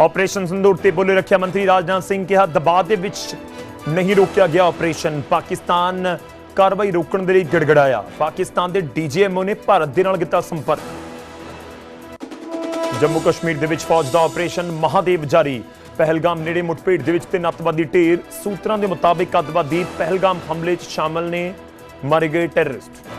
Operation ਸੰਦੂਰ ਤੇ ਬੋਲੇ ਰੱਖਿਆ ਮੰਤਰੀ ਰਾਜਨਾਥ ਸਿੰਘ ਕਿਹਾ, ਦਬਾਅ ਦੇ ਵਿੱਚ ਨਹੀਂ ਰੋਕਿਆ ਗਿਆ ਆਪਰੇਸ਼ਨ। ਪਾਕਿਸਤਾਨ ਕਾਰਵਾਈ ਰੋਕਣ ਦੇ ਲਈ ਗੜਗੜਾਇਆ। ਪਾਕਿਸਤਾਨ ਦੇ ਡੀਜੀਐਮਓ ਨੇ ਭਾਰਤ ਦੇ ਨਾਲ ਕੀਤਾ ਸੰਪਰਕ। ਜੰਮੂ ਕਸ਼ਮੀਰ ਦੇ ਵਿੱਚ ਫੌਜ ਦਾ ਆਪਰੇਸ਼ਨ ਮਹਾਦੇਵ ਜਾਰੀ। ਪਹਿਲਗਾਮ ਨੇੜੇ ਮੁੱਠਭੇੜ ਦੇ ਵਿੱਚ ਤਿੰਨ ਅੱਤਵਾਦੀ ਢੇਰ। ਸੂਤਰਾਂ ਦੇ ਮੁਤਾਬਿਕ ਅੱਤਵਾਦੀ ਪਹਿਲਗਾਮ ਹਮਲੇ 'ਚ ਸ਼ਾਮਲ ਨੇ। ਮਾਰੇ ਗਏ ਟੈਰਰਿਸਟ।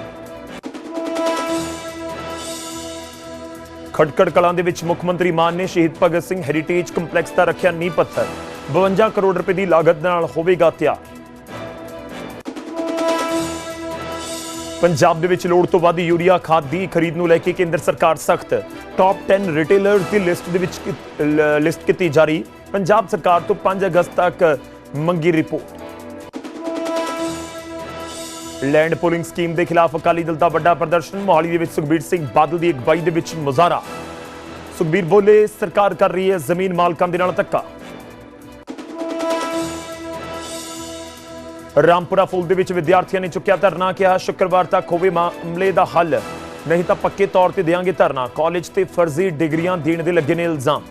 ਖਟਕੜ ਕਲਾਂ ਦੇ ਵਿੱਚ ਮੁੱਖ ਮੰਤਰੀ ਮਾਨ ਨੇ ਸ਼ਹੀਦ ਭਗਤ ਸਿੰਘ ਹੈਰੀਟੇਜ ਕੰਪਲੈਕਸ ਦਾ ਰੱਖਿਆ ਨੀਂਹ ਪੱਥਰ। 52 ਕਰੋੜ ਰੁਪਏ ਦੀ ਲਾਗਤ ਨਾਲ ਹੋਵੇਗਾ ਤਿਆਰ। ਪੰਜਾਬ ਦੇ ਵਿੱਚ ਲੋੜ ਤੋਂ ਵੱਧ ਯੂਰੀਆ ਖਾਦ ਦੀ ਖਰੀਦ ਨੂੰ ਲੈ ਕੇ ਕੇਂਦਰ ਸਰਕਾਰ ਸਖਤ। ਟਾਪ 10 ਰਿਟੇਲਰਸ ਦੀ ਲਿਸਟ ਦੇ ਵਿੱਚ ਲਿਸਟ ਕੀਤੀ ਜਾਰੀ ਪੰਜਾਬ ਸਰਕਾਰ ਤੋਂ 5 ਅਗਸਤ ਤੱਕ ਮੰਗੀ ਰਿਪੋਰਟ। ਲੈਂਡ ਪੂਲਿੰਗ ਸਕੀਮ ਦੇ ਖਿਲਾਫ ਅਕਾਲੀ ਦਲ ਦਾ ਵੱਡਾ ਪ੍ਰਦਰਸ਼ਨ, ਮੋਹਾਲੀ ਦੇ ਵਿੱਚ ਸੁਖਬੀਰ ਸਿੰਘ ਬਾਦਲ ਦੀ ਅਗਵਾਈ ਦੇ ਵਿੱਚ ਮੁਜ਼ਾਹਰਾ। ਸੁਖਬੀਰ ਬੋਲੇ, ਸਰਕਾਰ ਕਰ ਰਹੀ ਹੈ ਜ਼ਮੀਨ ਮਾਲਕਾਂ ਦੇ ਨਾਲ ਧੱਕਾ। ਰਾਮਪੁਰਾ ਫੂਲ ਦੇ ਵਿੱਚ ਵਿਦਿਆਰਥੀਆਂ ਨੇ ਚੁੱਕਿਆ ਧਰਨਾ, ਕਿਹਾ ਸ਼ੁੱਕਰਵਾਰ ਤੱਕ ਹੋਵੇ ਮਾਮਲੇ ਦਾ ਹੱਲ। ਨਹੀਂ ਤਾਂ ਪੱਕੇ ਤੌਰ ਤੇ ਦੇਾਂਗੇ ਧਰਨਾ। ਕਾਲਜ ਤੇ ਫਰਜ਼ੀ ਡਿਗਰੀਆਂ ਦੇਣ ਦੇ ਲੱਗੇ ਨੇ ਇਲਜ਼ਾਮ।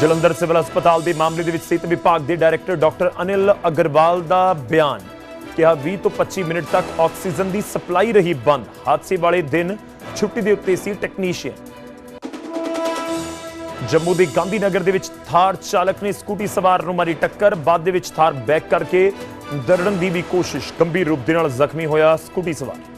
ਜਲੰਧਰ ਸਿਵਲ ਹਸਪਤਾਲ ਦੇ ਮਾਮਲੇ ਦੇ ਵਿੱਚ ਸਿਹਤ ਵਿਭਾਗ ਦੇ ਡਾਇਰੈਕਟਰ ਡਾਕਟਰ ਅਨਿਲ ਅਗਰਵਾਲ ਦਾ ਬਿਆਨ। ਕਿਹਾ 20 ਤੋਂ 25 ਮਿੰਟ ਤੱਕ ਆਕਸੀਜਨ ਦੀ ਸਪਲਾਈ ਰਹੀ ਬੰਦ। ਹਾਦਸੇ ਵਾਲੇ ਦਿਨ ਛੁੱਟੀ ਦੇ ਉੱਤੇ ਸੀ ਟੈਕਨੀਸ਼ੀਅਨ। ਜੰਮੂ ਦੇ ਗਾਂਧੀ ਨਗਰ ਦੇ ਵਿੱਚ ਥਾਰ ਚਾਲਕ ਨੇ ਸਕੂਟੀ ਸਵਾਰ ਨੂੰ ਮਾਰੀ ਟੱਕਰ, ਬਾਅਦ ਦੇ ਵਿੱਚ ਥਾਰ ਬੈਕ ਕਰਕੇ ਦਰੜਨ ਦੀ ਵੀ ਕੋਸ਼ਿਸ਼। ਗੰਭੀਰ ਰੂਪ ਦੇ ਨਾਲ ਜ਼ਖਮੀ ਹੋਇਆ ਸਕੂਟੀ ਸਵਾਰ।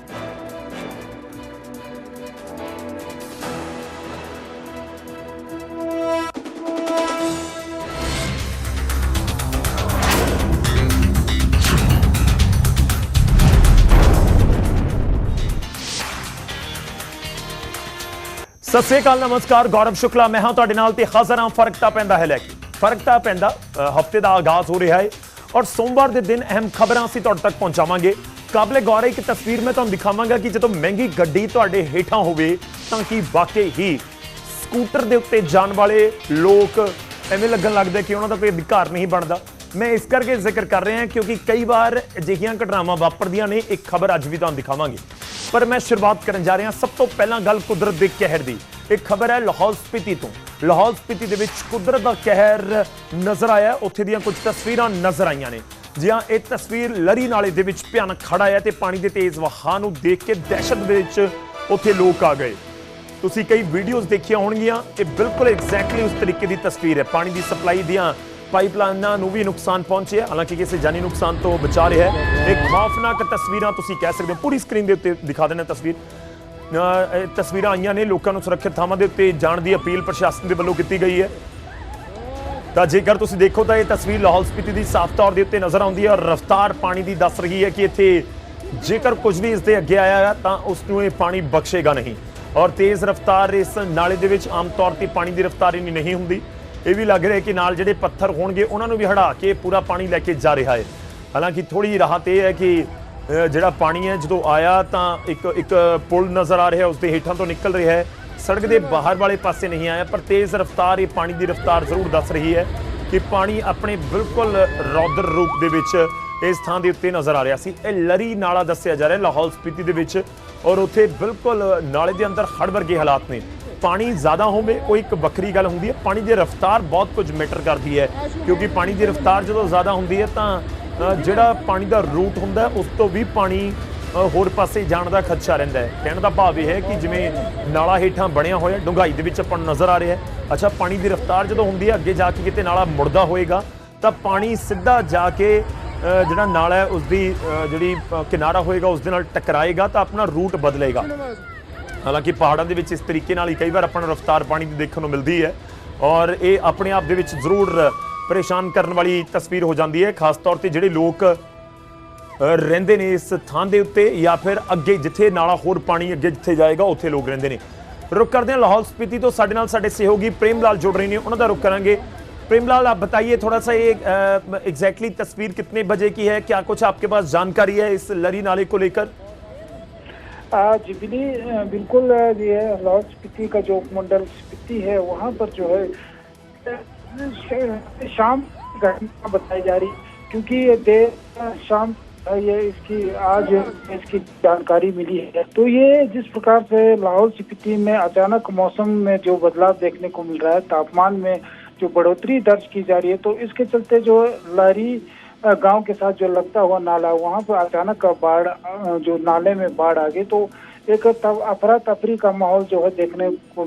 ਸਤਿ ਸ੍ਰੀ ਅਕਾਲ, ਨਮਸਕਾਰ, ਗੌਰਵ ਸ਼ੁਕਲਾ। ਮੈਂ ਹਾਂ ਤੁਹਾਡੇ ਨਾਲ ਤੇ ਹਾਜ਼ਰ ਹਾਂ, ਫ਼ਰਕ ਤਾਂ ਪੈਂਦਾ ਹੈ ਲੈ ਕੇ। ਫ਼ਰਕ ਤਾਂ ਪੈਂਦਾ ਹਫ਼ਤੇ ਦਾ ਆਗਾਜ਼ ਹੋ ਰਿਹਾ ਹੈ ਔਰ ਸੋਮਵਾਰ ਦੇ ਦਿਨ ਅਹਿਮ ਖਬਰਾਂ ਅਸੀਂ ਤੁਹਾਡੇ ਤੱਕ ਪਹੁੰਚਾਵਾਂਗੇ। ਕਾਬਲੇ ਗੌਰ ਇੱਕ ਤਸਵੀਰ ਮੈਂ ਤੁਹਾਨੂੰ ਦਿਖਾਵਾਂਗਾ ਕਿ ਜਦੋਂ ਮਹਿੰਗੀ ਗੱਡੀ ਤੁਹਾਡੇ ਹੇਠਾਂ ਹੋਵੇ, ਤਾਂ ਕਿ ਵਾਕਈ ਹੀ ਸਕੂਟਰ ਦੇ ਉੱਤੇ ਜਾਣ ਵਾਲੇ ਲੋਕ ਐਵੇਂ ਲੱਗਣ ਲੱਗਦਾ ਕਿ ਉਹਨਾਂ ਦਾ ਕੋਈ ਅਧਿਕਾਰ ਨਹੀਂ ਬਣਦਾ। ਮੈਂ ਇਸ ਕਰਕੇ ਜ਼ਿਕਰ ਕਰ ਰਿਹਾ ਕਿਉਂਕਿ ਕਈ ਵਾਰ ਅਜਿਹੀਆਂ ਘਟਨਾਵਾਂ ਵਾਪਰਦੀਆਂ ਨੇ, ਇੱਕ ਖਬਰ ਅੱਜ ਵੀ ਤੁਹਾਨੂੰ ਦਿਖਾਵਾਂਗੇ। ਪਰ ਮੈਂ ਸ਼ੁਰੂਆਤ ਕਰਨ ਜਾ ਰਿਹਾ ਸਭ ਤੋਂ ਪਹਿਲਾਂ ਗੱਲ ਕੁਦਰਤ ਦੇ ਕਹਿਰ ਦੀ। ਇੱਕ ਖਬਰ ਹੈ ਲਾਹੌਰ ਸਪੀਤੀ ਤੋਂ। ਲਾਹੌਰ ਸਪੀਤੀ ਦੇ ਵਿੱਚ ਕੁਦਰਤ ਦਾ ਕਹਿਰ ਨਜ਼ਰ ਆਇਆ ਉੱਥੇ ਦੀਆਂ ਕੁਝ ਤਸਵੀਰਾਂ ਨਜ਼ਰ ਆਈਆਂ ਨੇ। ਜਿਹਾਂ ਇਹ ਤਸਵੀਰ ਲਰੀ ਨਾਲੇ ਦੇ ਵਿੱਚ ਭਿਆਨਕ ਖੜਾ ਹੈ ਤੇ ਪਾਣੀ ਦੇ ਤੇਜ਼ ਵਹਾਅ ਨੂੰ ਦੇਖ ਕੇ ਦਹਿਸ਼ਤ ਦੇ ਵਿੱਚ ਉੱਥੇ ਲੋਕ ਆ ਗਏ। ਤੁਸੀਂ ਕਈ ਵੀਡੀਓਜ਼ ਦੇਖੀਆਂ ਹੋਣਗੀਆਂ। ਇਹ ਬਿਲਕੁਲ ਐਗਜ਼ੈਕਟਲੀ ਉਸ ਤਰੀਕੇ ਦੀ ਤਸਵੀਰ ਹੈ। ਪਾਣੀ ਦੀ ਸਪਲਾਈ ਦੀਆਂ ਪਾਈਪਲਾਈਨਾਂ ਨੂੰ ਵੀ ਨੁਕਸਾਨ ਪਹੁੰਚਿਆ ਹਾਲਾਂਕਿ ਕਿਸੇ ਜਾਨੀ ਨੁਕਸਾਨ ਤੋਂ ਬਚਾ ਰਿਹਾ ਹੈ। ਇੱਕ ਖੌਫਨਾਕ ਤਸਵੀਰਾਂ ਤੁਸੀਂ ਕਹਿ ਸਕਦੇ ਹੋ। ਪੂਰੀ ਸਕਰੀਨ ਦੇ ਉੱਤੇ ਦਿਖਾ ਦੇਣਾ ਤਸਵੀਰ। ਤਸਵੀਰਾਂ ਆਈਆਂ ਨੇ ਲੋਕਾਂ ਨੂੰ ਸੁਰੱਖਿਅਤ ਥਾਵਾਂ ਦੇ ਉੱਤੇ ਜਾਣ ਦੀ ਅਪੀਲ ਪ੍ਰਸ਼ਾਸਨ ਦੇ ਵੱਲੋਂ ਕੀਤੀ ਗਈ ਹੈ। ਤਾਂ ਜੇਕਰ ਤੁਸੀਂ ਦੇਖੋ ਤਾਂ ਇਹ ਤਸਵੀਰ ਲਾਹੌਲ ਸਪੀਤੀ ਦੀ ਸਾਫ਼ ਤੌਰ ਦੇ ਉੱਤੇ ਨਜ਼ਰ ਆਉਂਦੀ ਹੈ ਔਰ ਰਫ਼ਤਾਰ ਪਾਣੀ ਦੀ ਦੱਸ ਰਹੀ ਹੈ ਕਿ ਇੱਥੇ ਜੇਕਰ ਕੁਝ ਵੀ ਇਸ ਦੇ ਅੱਗੇ ਆਇਆ ਤਾਂ ਉਸ ਨੂੰ ਇਹ ਪਾਣੀ ਬਖਸ਼ੇਗਾ ਨਹੀਂ। ਔਰ ਤੇਜ਼ ਰਫ਼ਤਾਰ ਇਸ ਨਾਲੇ ਦੇ ਵਿੱਚ ਆਮ ਤੌਰ ਤੇ ਪਾਣੀ ਦੀ ਰਫ਼ਤਾਰ ਇੰਨੀ ਨਹੀਂ ਹੁੰਦੀ। ਇਹ ਵੀ ਲੱਗ ਰਿਹਾ ਕਿ ਨਾਲ ਜਿਹੜੇ ਪੱਥਰ ਹੋਣਗੇ ਉਹਨਾਂ ਨੂੰ ਵੀ ਹੜਾ ਕੇ ਪੂਰਾ ਪਾਣੀ ਲੈ ਕੇ ਜਾ ਰਿਹਾ ਹੈ। ਹਾਲਾਂਕਿ ਥੋੜੀ ਰਾਹਤ ਇਹ ਹੈ ਕਿ ਜਿਹੜਾ ਪਾਣੀ ਹੈ, ਜਦੋਂ ਆਇਆ ਤਾਂ ਇੱਕ ਇੱਕ ਪੁਲ ਨਜ਼ਰ ਆ ਰਿਹਾ ਉਸ ਦੇ ਹੇਠਾਂ ਤੋਂ ਨਿਕਲ ਰਿਹਾ ਹੈ। ਸੜਕ ਦੇ ਬਾਹਰ ਵਾਲੇ ਪਾਸੇ ਨਹੀਂ ਆਇਆ, ਪਰ ਤੇਜ਼ ਰਫ਼ਤਾਰ ਇਹ ਪਾਣੀ ਦੀ ਰਫ਼ਤਾਰ ਜ਼ਰੂਰ ਦੱਸ ਰਹੀ ਹੈ ਕਿ ਪਾਣੀ ਆਪਣੇ ਬਿਲਕੁਲ ਰੌਦਰ ਰੂਪ ਦੇ ਵਿੱਚ ਇਸ ਥਾਂ ਦੇ ਉੱਤੇ ਨਜ਼ਰ ਆ ਰਿਹਾ ਸੀ। ਇਹ ਲਰੀ ਨਾਲਾ ਦੱਸਿਆ ਜਾ ਰਿਹਾ ਲਾਹੌਲ ਸਪੀਤੀ ਦੇ ਵਿੱਚ, ਔਰ ਉੱਥੇ ਬਿਲਕੁਲ ਨਾਲੇ ਦੇ ਅੰਦਰ ਹੜ ਵਰਗੇ ਹਾਲਾਤ ਨੇ। ਪਾਣੀ ਜ਼ਿਆਦਾ ਹੋਵੇ, ਉਹ ਇੱਕ ਵੱਖਰੀ ਗੱਲ ਹੁੰਦੀ ਹੈ। ਪਾਣੀ ਦੀ ਰਫ਼ਤਾਰ ਬਹੁਤ ਕੁਝ ਮੈਟਰ ਕਰਦੀ ਹੈ, ਕਿਉਂਕਿ ਪਾਣੀ ਦੀ ਰਫ਼ਤਾਰ ਜਦੋਂ ਜ਼ਿਆਦਾ ਹੁੰਦੀ ਹੈ ਤਾਂ ਜਿਹੜਾ ਪਾਣੀ ਦਾ ਰੂਟ ਹੁੰਦਾ ਉਸ ਤੋਂ ਵੀ ਪਾਣੀ ਹੋਰ ਪਾਸੇ ਜਾਣ ਦਾ ਖਦਸ਼ਾ ਰਹਿੰਦਾ ਹੈ। ਕਹਿਣ ਦਾ ਭਾਵ ਇਹ ਹੈ ਕਿ ਜਿਵੇਂ ਨਾਲਾ ਹੇਠਾਂ ਬਣਿਆ ਹੋਇਆ ਡੂੰਘਾਈ ਦੇ ਵਿੱਚ ਆਪਾਂ ਨੂੰ ਨਜ਼ਰ ਆ ਰਿਹਾ ਹੈ। ਅੱਛਾ, ਪਾਣੀ ਦੀ ਰਫ਼ਤਾਰ ਜਦੋਂ ਹੁੰਦੀ ਹੈ, ਅੱਗੇ ਜਾ ਕੇ ਕਿਤੇ ਨਾਲਾ ਮੁੜਦਾ ਹੋਏਗਾ, ਤਾਂ ਪਾਣੀ ਸਿੱਧਾ ਜਾ ਕੇ ਜਿਹੜਾ ਨਾਲਾ ਹੈ ਉਸ ਦੀ ਜਿਹੜੀ ਕਿਨਾਰਾ ਹੋਏਗਾ, ਉਸ ਦੇ ਨਾਲ ਟਕਰਾਏਗਾ, ਤਾਂ ਆਪਣਾ ਰੂਟ ਬਦਲੇਗਾ। ਹਾਲਾਂਕਿ ਪਹਾੜਾਂ ਦੇ ਵਿੱਚ ਇਸ ਤਰੀਕੇ ਨਾਲ ਹੀ ਕਈ ਵਾਰ ਆਪਾਂ ਨੂੰ ਰਫ਼ਤਾਰ ਪਾਣੀ ਦੀ ਦੇਖਣ ਨੂੰ ਮਿਲਦੀ ਹੈ, ਔਰ ਇਹ ਆਪਣੇ ਆਪ ਦੇ ਵਿੱਚ ਜ਼ਰੂਰ ਪਰੇਸ਼ਾਨ ਕਰਨ ਵਾਲੀ ਤਸਵੀਰ ਹੋ ਜਾਂਦੀ ਹੈ ਖਾਸ ਤੌਰ ਤੇ ਜਿਹੜੇ ਲੋਕ ਅ, ਰਹਿੰਦੇ ਨੇ ਇਸ ਥਾਂ ਦੇ ਉੱਤੇ ਜਾਂ ਫਿਰ ਅੱਗੇ ਜਿੱਥੇ ਨਾਲਾ ਹੋਰ ਪਾਣੀ ਅੱਗੇ ਜਿੱਥੇ ਜਾਏਗਾ ਉੱਥੇ ਲੋਕ ਰਹਿੰਦੇ ਨੇ ਰੁਕ ਕਰਦੇ ਹਾਂ ਲਾਹੌਲ ਸਪੀਤੀ ਤੋਂ ਸਾਡੇ ਨਾਲ ਸਾਡੇ ਸਹਿਯੋਗੀ ਪ੍ਰੇਮ ਲਾਲ ਜੁੜ ਰਹੇ ਨੇ ਉਹਨਾਂ ਦਾ ਰੁਕ ਕਰਾਂਗੇ प्रेम लाल आप बताइए थोड़ा सा ये एग्जैक्टली तस्वीर कितने बजे की है क्या कुछ आपके पास जानकारी है इस लरी नाले को लेकर आज बिली बिल्कुल ये लाहौल स्पीति का जो उपमंडल स्पीति है वहाँ पर जो है शाम घटना बताई जा रही, क्योंकि ये देर शाम ये इसकी, आज इसकी जानकारी मिली है। तो ये जिस प्रकार से लाहौल स्पीति में अचानक मौसम में जो बदलाव देखने को मिल रहा है, तापमान में जो बढ़ोतरी दर्ज की जा रही है तो इसके चलते जो लहरी गाँव के साथ जो लगता हुआ नाला, वहाँ पर अचानक बाढ़ जो नाले में बाढ़ आ गई। तो एक अफरा तफरी का माहौल जो है देखने को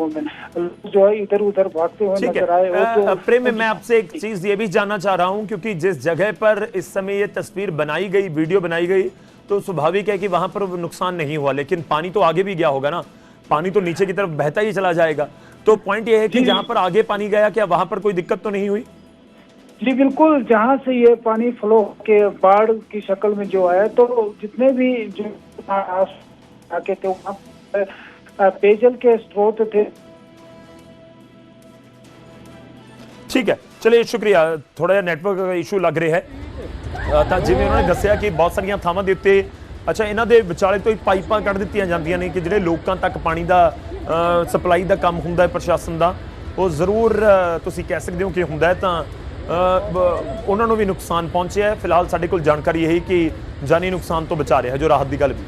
जो है इधर उधर भागते हुए नज़र आए प्रेम मैं आपसे एक चीज़ ये भी जानना चाह रहा हूँ क्योंकि जिस जगह पर इस समय ये तस्वीर बनाई गई वीडियो बनाई गई तो स्वाभाविक है कि वहाँ पर नुकसान नहीं हुआ लेकिन पानी तो आगे भी गया होगा ना। पानी तो नीचे की तरफ़ बहता ही चला जाएगा। तो पॉइंट ये है कि। जहाँ पर आगे पानी गया क्या वहाँ पर कोई दिक्कत तो नहीं हुई? जी बिल्कुल जहाँ से ये पानी फ्लो के बाढ़ की शक्ल में जो आया तो जितने भी जो आके थे वहाँ पेयजल के स्रोत थे ਠੀਕ ਹੈ ਚਲਿਏ ਸ਼ੁਕਰੀਆ ਥੋੜਾ ਜਿਹਾ ਨੈਟਵਰਕ ਇਸ਼ੂ ਲੱਗ ਰਿਹਾ ਹੈ ਅ, ਤਾਂ ਜਿਵੇਂ ਉਹਨਾਂ ਨੇ ਦੱਸਿਆ ਕਿ ਬਹੁਤ ਸਾਰੀਆਂ ਥਾਵਾਂ ਦੇ ਉੱਤੇ ਅੱਛਾ ਇਹਨਾਂ ਦੇ ਵਿਚਾਲੇ ਤੋਂ ਹੀ ਪਾਈਪਾਂ ਕੱਢ ਦਿੱਤੀਆਂ ਜਾਂਦੀਆਂ ਨੇ ਕਿ ਜਿਹੜੇ ਲੋਕਾਂ ਤੱਕ ਪਾਣੀ ਦਾ ਸਪਲਾਈ ਦਾ ਕੰਮ ਹੁੰਦਾ ਹੈ ਪ੍ਰਸ਼ਾਸਨ ਦਾ ਉਹ ਜ਼ਰੂਰ ਅ, ਤੁਸੀਂ ਕਹਿ ਸਕਦੇ ਹੋ ਕਿ ਹੁੰਦਾ ਹੈ ਤਾਂ ਅ, ਬ- ਉਹਨਾਂ ਨੂੰ ਵੀ ਨੁਕਸਾਨ ਪਹੁੰਚਿਆ ਹੈ ਫਿਲਹਾਲ ਸਾਡੇ ਕੋਲ ਜਾਣਕਾਰੀ ਇਹ ਹੈ ਕਿ ਜਾਨੀ ਨੁਕਸਾਨ ਤੋਂ ਬਚਾ ਰਿਹਾ ਜੋ ਰਾਹਤ ਦੀ ਗੱਲ ਵੀ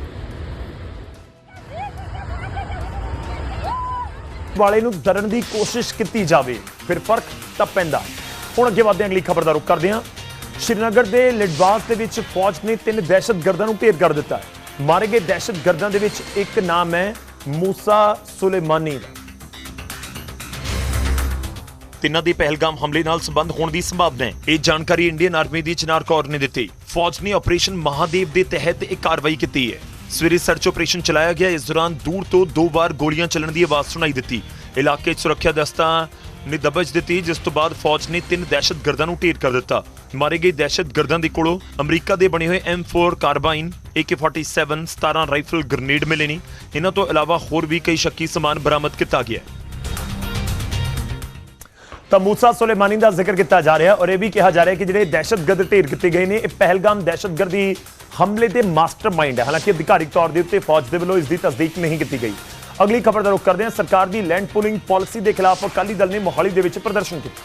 ਵਾਲੇ ਨੂੰ ਦਰਨ ਦੀ ਕੋਸ਼ਿਸ਼ ਕੀਤੀ ਜਾਵੇ, ਫਿਰ ਫ਼ਰਕ ਤਾਂ ਪੈਂਦਾ। ਹੁਣ ਅੱਗੇ ਵਧਦੇ ਅਗਲੀ ਖਬਰ ਦਾ ਰੁਖ ਕਰਦੇ ਹਾਂ। ਸ਼੍ਰੀਨਗਰ ਦੇ ਲਿਡਵਾਸ ਦੇ ਵਿੱਚ ਫੌਜ ਨੇ ਤਿੰਨ ਦਹਿਸ਼ਤਗਰਦਾਂ ਨੂੰ ਢੇਰ ਕਰ ਦਿੱਤਾ। ਹੈ ਮਾਰੇ ਗਏ ਦਹਿਸ਼ਤਗਰਦਾਂ ਦੇ ਵਿੱਚ ਇੱਕ ਨਾਮ ਹੈ ਮੂਸਾ ਸੁਲੇਮਾਨੀ ਦਾ। ਤਿੰਨਾਂ ਦੀ ਪਹਿਲਗਾਮ ਹਮਲੇ ਨਾਲ ਸੰਬੰਧ ਹੋਣ ਦੀ ਸੰਭਾਵਨਾ ਹੈ। ਇਹ ਜਾਣਕਾਰੀ ਇੰਡੀਅਨ ਆਰਮੀ ਦੀ ਚਨਾਰ ਕੌਰ ਨੇ ਦਿੱਤੀ। ਫੌਜ ਨੇ ਆਪਰੇਸ਼ਨ ਮਹਾਦੇਵ ਦੇ ਤਹਿਤ ਇਹ ਕਾਰਵਾਈ ਕੀਤੀ ਹੈ। ਸਵੇਰੇ ਸਰਚ ਆਪਰੇਸ਼ਨ ਚਲਾਇਆ ਗਿਆ। ਇਸ ਦੌਰਾਨ ਦੂਰ ਤੋਂ ਦੋ ਵਾਰ ਗੋਲੀਆਂ ਚੱਲਣ ਦੀ ਆਵਾਜ਼ ਸੁਣਾਈ ਦਿੱਤੀ। ਇਲਾਕੇ 'ਚ ਸੁਰੱਖਿਆ ਦਸਤਾਂ ਨੇ ਦਬਜ ਦਿੱਤੀ, ਜਿਸ ਤੋਂ ਬਾਅਦ ਫੌਜ ਨੇ ਤਿੰਨ ਦਹਿਸ਼ਤਗਰਦਾਂ ਨੂੰ ਢੇਰ ਕਰ ਦਿੱਤਾ। ਮਾਰੇ ਗਏ ਦਹਿਸ਼ਤਗਰਦਾਂ ਦੇ ਕੋਲੋਂ ਅਮਰੀਕਾ ਦੇ ਬਣੇ ਹੋਏ M4 carbine AK47 17 rifle grenade ਮਿਲੇ ਨੇ। ਇਹਨਾਂ ਤੋਂ ਇਲਾਵਾ ਹੋਰ ਵੀ ਕਈ ਸ਼ੱਕੀ ਸਮਾਨ ਬਰਾਮਦ ਕੀਤਾ ਗਿਆ। ਹੈ ਤਾਂ ਮੂਸਾ ਸੁਲੇਮਾਨੀ ਦਾ ਜ਼ਿਕਰ ਕੀਤਾ ਜਾ ਰਿਹਾ ਔਰ ਇਹ ਵੀ ਕਿਹਾ ਜਾ ਰਿਹਾ ਕਿ ਜਿਹੜੇ ਦਹਿਸ਼ਤਗਰਦ ਢੇਰ ਕੀਤੇ ਗਏ ਨੇ, ਇਹ ਪਹਿਲਗਾਮ ਦਹਿਸ਼ਤਗਰਦੀ ਹਮਲੇ ਦੇ ਮਾਸਟਰਮਾਈਂਡ ਹੈ। ਹਾਲਾਂਕਿ ਅਧਿਕਾਰਿਕ ਤੌਰ ਦੇ ਉੱਤੇ ਫੌਜ ਦੇ ਵੱਲੋਂ ਇਸ ਦੀ ਤਸਦੀਕ ਨਹੀਂ ਕੀਤੀ ਗਈ। ਅਗਲੀ ਖਬਰ ਦਾ ਰੁਖ ਕਰਦੇ ਹਾਂ। ਸਰਕਾਰ ਦੀ ਲੈਂਡ ਪੂਲਿੰਗ ਪਾਲਿਸੀ ਦੇ ਖਿਲਾਫ ਅਕਾਲੀ ਦਲ ਨੇ ਮੋਹਾਲੀ ਦੇ ਵਿੱਚ ਪ੍ਰਦਰਸ਼ਨ ਕੀਤਾ।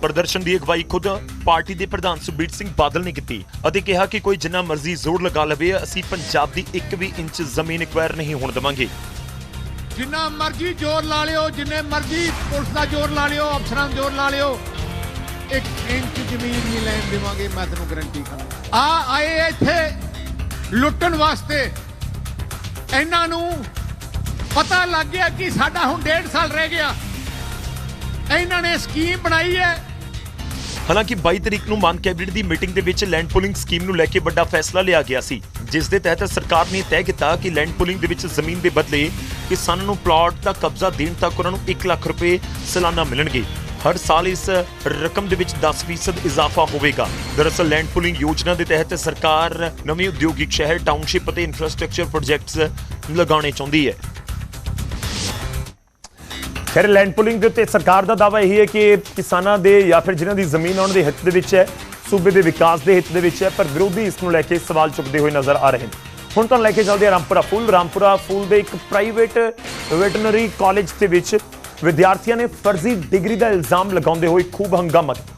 ਪ੍ਰਦਰਸ਼ਨ ਦੀ ਅਗਵਾਈ ਖੁਦ ਪਾਰਟੀ ਦੇ ਪ੍ਰਧਾਨ ਸੁਬੀਰ ਸਿੰਘ ਬਾਦਲ ਨੇ ਕੀਤੀ ਅਤੇ ਕਿਹਾ ਕਿ ਕੋਈ ਜਿੰਨਾ ਮਰਜ਼ੀ ਜ਼ੋਰ ਲਗਾ ਲਵੇ ਅਸੀਂ ਪੰਜਾਬ ਦੀ ਇੱਕ ਵੀ ਇੰਚ ਜ਼ਮੀਨ ਐਕਵਾਇਰ ਨਹੀਂ ਹੋਣ ਦੇਵਾਂਗੇ। ਜਿੰਨਾ ਮਰਜ਼ੀ ਜ਼ੋਰ ਲਾ ਲਿਓ ਜਿੰਨੇ ਮਰਜ਼ੀ ਪੁਲਿਸ ਦਾ ਜ਼ੋਰ ਲਾ ਲਿਓ ਅਫਸਰਾਂ ਦਾ ਜ਼ੋਰ ਲਾ ਲਿਓ ਇੱਕ ਇੰਚ ਜ਼ਮੀਨ ਨਹੀਂ ਲੈਣ ਦੇਵਾਂਗੇ, ਮੈਂ ਤੈਨੂੰ ਗਰੰਟੀ ਖਾਂ ਆ, ਆਏ ਇੱਥੇ ਲੁੱਟਣ ਵਾਸਤੇ। ਇਹਨਾਂ ਨੂੰ ਪਤਾ ਲੱਗ ਗਿਆ ਕਿ ਸਾਡਾ ਹੁਣ ਡੇਢ ਸਾਲ ਰਹਿ ਗਿਆ। ਇਹਨਾਂ ਨੇ ਸਕੀਮ ਬਣਾਈ ਹੈ। ਹਾਲਾਂਕਿ 22 ਤਰੀਕ ਨੂੰ ਮਾਨ ਕੈਬਨਿਟ ਦੀ ਮੀਟਿੰਗ ਦੇ ਵਿੱਚ ਲੈਂਡ ਪੂਲਿੰਗ ਸਕੀਮ ਨੂੰ ਲੈ ਕੇ ਵੱਡਾ ਫੈਸਲਾ ਲਿਆ ਗਿਆ ਸੀ, ਜਿਸ ਦੇ ਤਹਿਤ ਸਰਕਾਰ ਨੇ ਤੈਅ ਕੀਤਾ ਕਿ ਲੈਂਡ ਪੂਲਿੰਗ ਦੇ ਵਿੱਚ ਜ਼ਮੀਨ ਦੇ ਬਦਲੇ ਕਿਸਾਨਾਂ ਨੂੰ ਪਲਾਟ ਦਾ ਕਬਜ਼ਾ ਦੇਣ ਤੱਕ ਉਹਨਾਂ ਨੂੰ 1 ਲੱਖ ਰੁਪਏ ਸਾਲਾਨਾ ਮਿਲਣਗੇ। ਹਰ ਸਾਲ ਇਸ ਰਕਮ ਦੇ ਵਿੱਚ 10% ਇਜ਼ਾਫਾ ਹੋਵੇਗਾ। ਦਰਅਸਲ ਲੈਂਡ ਪੂਲਿੰਗ ਯੋਜਨਾ ਦੇ ਤਹਿਤ ਸਰਕਾਰ ਨਵੇਂ ਉਦਯੋਗਿਕ ਸ਼ਹਿਰ ਟਾਊਨਸ਼ਿਪ ਅਤੇ ਇਨਫਰਾਸਟ੍ਰਕਚਰ ਪ੍ਰੋਜੈਕਟਸ ਲਗਾਉਣੇ ਚਾਹੁੰਦੀ ਹੈ। ਖੈਰ ਲੈਂਡ ਪੁਲਿੰਗ ਦੇ ਉੱਤੇ ਸਰਕਾਰ ਦਾ ਦਾਅਵਾ ਇਹੀ ਹੈ ਕਿ ਕਿਸਾਨਾਂ ਦੇ ਜਾਂ ਫਿਰ ਜਿਨ੍ਹਾਂ ਦੀ ਜ਼ਮੀਨ ਉਹਨਾਂ ਦੇ ਹਿੱਤ ਦੇ ਵਿੱਚ ਹੈ, ਸੂਬੇ ਦੇ ਵਿਕਾਸ ਦੇ ਹਿੱਤ ਦੇ ਵਿੱਚ ਹੈ, ਪਰ ਵਿਰੋਧੀ ਇਸ ਨੂੰ ਲੈ ਕੇ ਸਵਾਲ ਚੁੱਕਦੇ ਹੋਏ ਨਜ਼ਰ ਆ ਰਹੇ ਨੇ। ਹੁਣ ਤੁਹਾਨੂੰ ਲੈ ਕੇ ਚੱਲਦੇ ਹਾਂ ਰਾਮਪੁਰਾ ਫੂਲ। ਰਾਮਪੁਰਾ ਫੂਲ ਦੇ ਇੱਕ ਪ੍ਰਾਈਵੇਟ ਵੈਟਰਨਰੀ ਕਾਲਜ ਦੇ ਵਿੱਚ ਵਿਦਿਆਰਥੀਆਂ ਨੇ ਫਰਜ਼ੀ ਡਿਗਰੀ ਦਾ ਇਲਜ਼ਾਮ ਲਗਾਉਂਦੇ ਹੋਏ ਖੂਬ ਹੰਗਾਮਾ ਕੀਤਾ।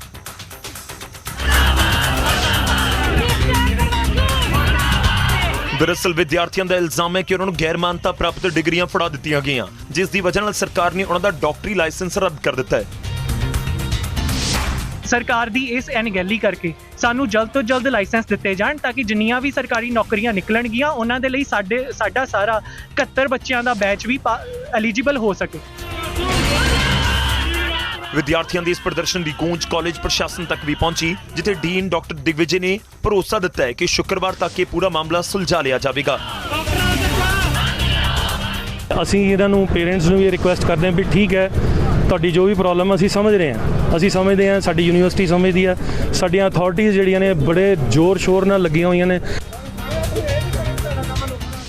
ਦਰਅਸਲ ਵਿਦਿਆਰਥੀਆਂ ਦਾ ਇਲਜ਼ਾਮ ਹੈ ਕਿ ਉਹਨਾਂ ਨੂੰ ਗੈਰ ਮਾਨਤਾ ਪ੍ਰਾਪਤ ਡਿਗਰੀਆਂ ਫੜਾ ਦਿੱਤੀਆਂ ਗਈਆਂ ਜਿਸ ਦੀ ਵਜ੍ਹਾ ਨਾਲ ਸਰਕਾਰ ਨੇ ਉਹਨਾਂ ਦਾ ਡਾਕਟਰੀ ਲਾਇਸੈਂਸ ਰੱਦ ਕਰ ਦਿੱਤਾ ਹੈ। ਸਰਕਾਰ ਦੀ ਇਸ ਅਣਗਹਿਲੀ ਕਰਕੇ ਸਾਨੂੰ ਜਲਦ ਤੋਂ ਜਲਦ ਲਾਇਸੈਂਸ ਦਿੱਤੇ ਜਾਣ ਤਾਂ ਕਿ ਜਿੰਨੀਆਂ ਵੀ ਸਰਕਾਰੀ ਨੌਕਰੀਆਂ ਨਿਕਲਣਗੀਆਂ ਉਹਨਾਂ ਦੇ ਲਈ ਸਾਡੇ ਸਾਡਾ ਸਾਰਾ 71 ਬੱਚਿਆਂ ਦਾ ਬੈਚ ਵੀ ਐਲੀਜੀਬਲ ਹੋ ਸਕੇ। ਵਿਦਿਆਰਥੀਆਂ ਦੀ ਇਸ ਪ੍ਰਦਰਸ਼ਨ ਦੀ ਗੂੰਜ ਕਾਲਜ ਪ੍ਰਸ਼ਾਸਨ ਤੱਕ ਵੀ ਪਹੁੰਚੀ ਜਿੱਥੇ ਡੀਨ ਡਾਕਟਰ ਦਿਗਵਿਜੇ ਨੇ ਭਰੋਸਾ ਦਿੱਤਾ ਹੈ ਕਿ ਸ਼ੁੱਕਰਵਾਰ ਤੱਕ ਇਹ ਪੂਰਾ ਮਾਮਲਾ ਸੁਲਝਾ ਲਿਆ ਜਾਵੇਗਾ। ਅਸੀਂ ਇਹਨਾਂ ਨੂੰ ਪੇਰੈਂਟਸ ਨੂੰ ਵੀ ਰਿਕੁਐਸਟ ਕਰਦੇ ਹਾਂ ਵੀ ਠੀਕ ਹੈ ਤੁਹਾਡੀ ਜੋ ਵੀ ਪ੍ਰੋਬਲਮ ਅਸੀਂ ਸਮਝ ਰਹੇ ਹਾਂ। ਅਸੀਂ ਸਮਝਦੇ ਹਾਂ ਸਾਡੀ ਯੂਨੀਵਰਸਿਟੀ ਸਮਝਦੀ ਆ ਸਾਡੀਆਂ ਅਥਾਰਟੀਆਂ ਜਿਹੜੀਆਂ ਨੇ ਬੜੇ ਜ਼ੋਰ ਸ਼ੋਰ ਨਾਲ ਲੱਗੀਆਂ ਹੋਈਆਂ ਨੇ।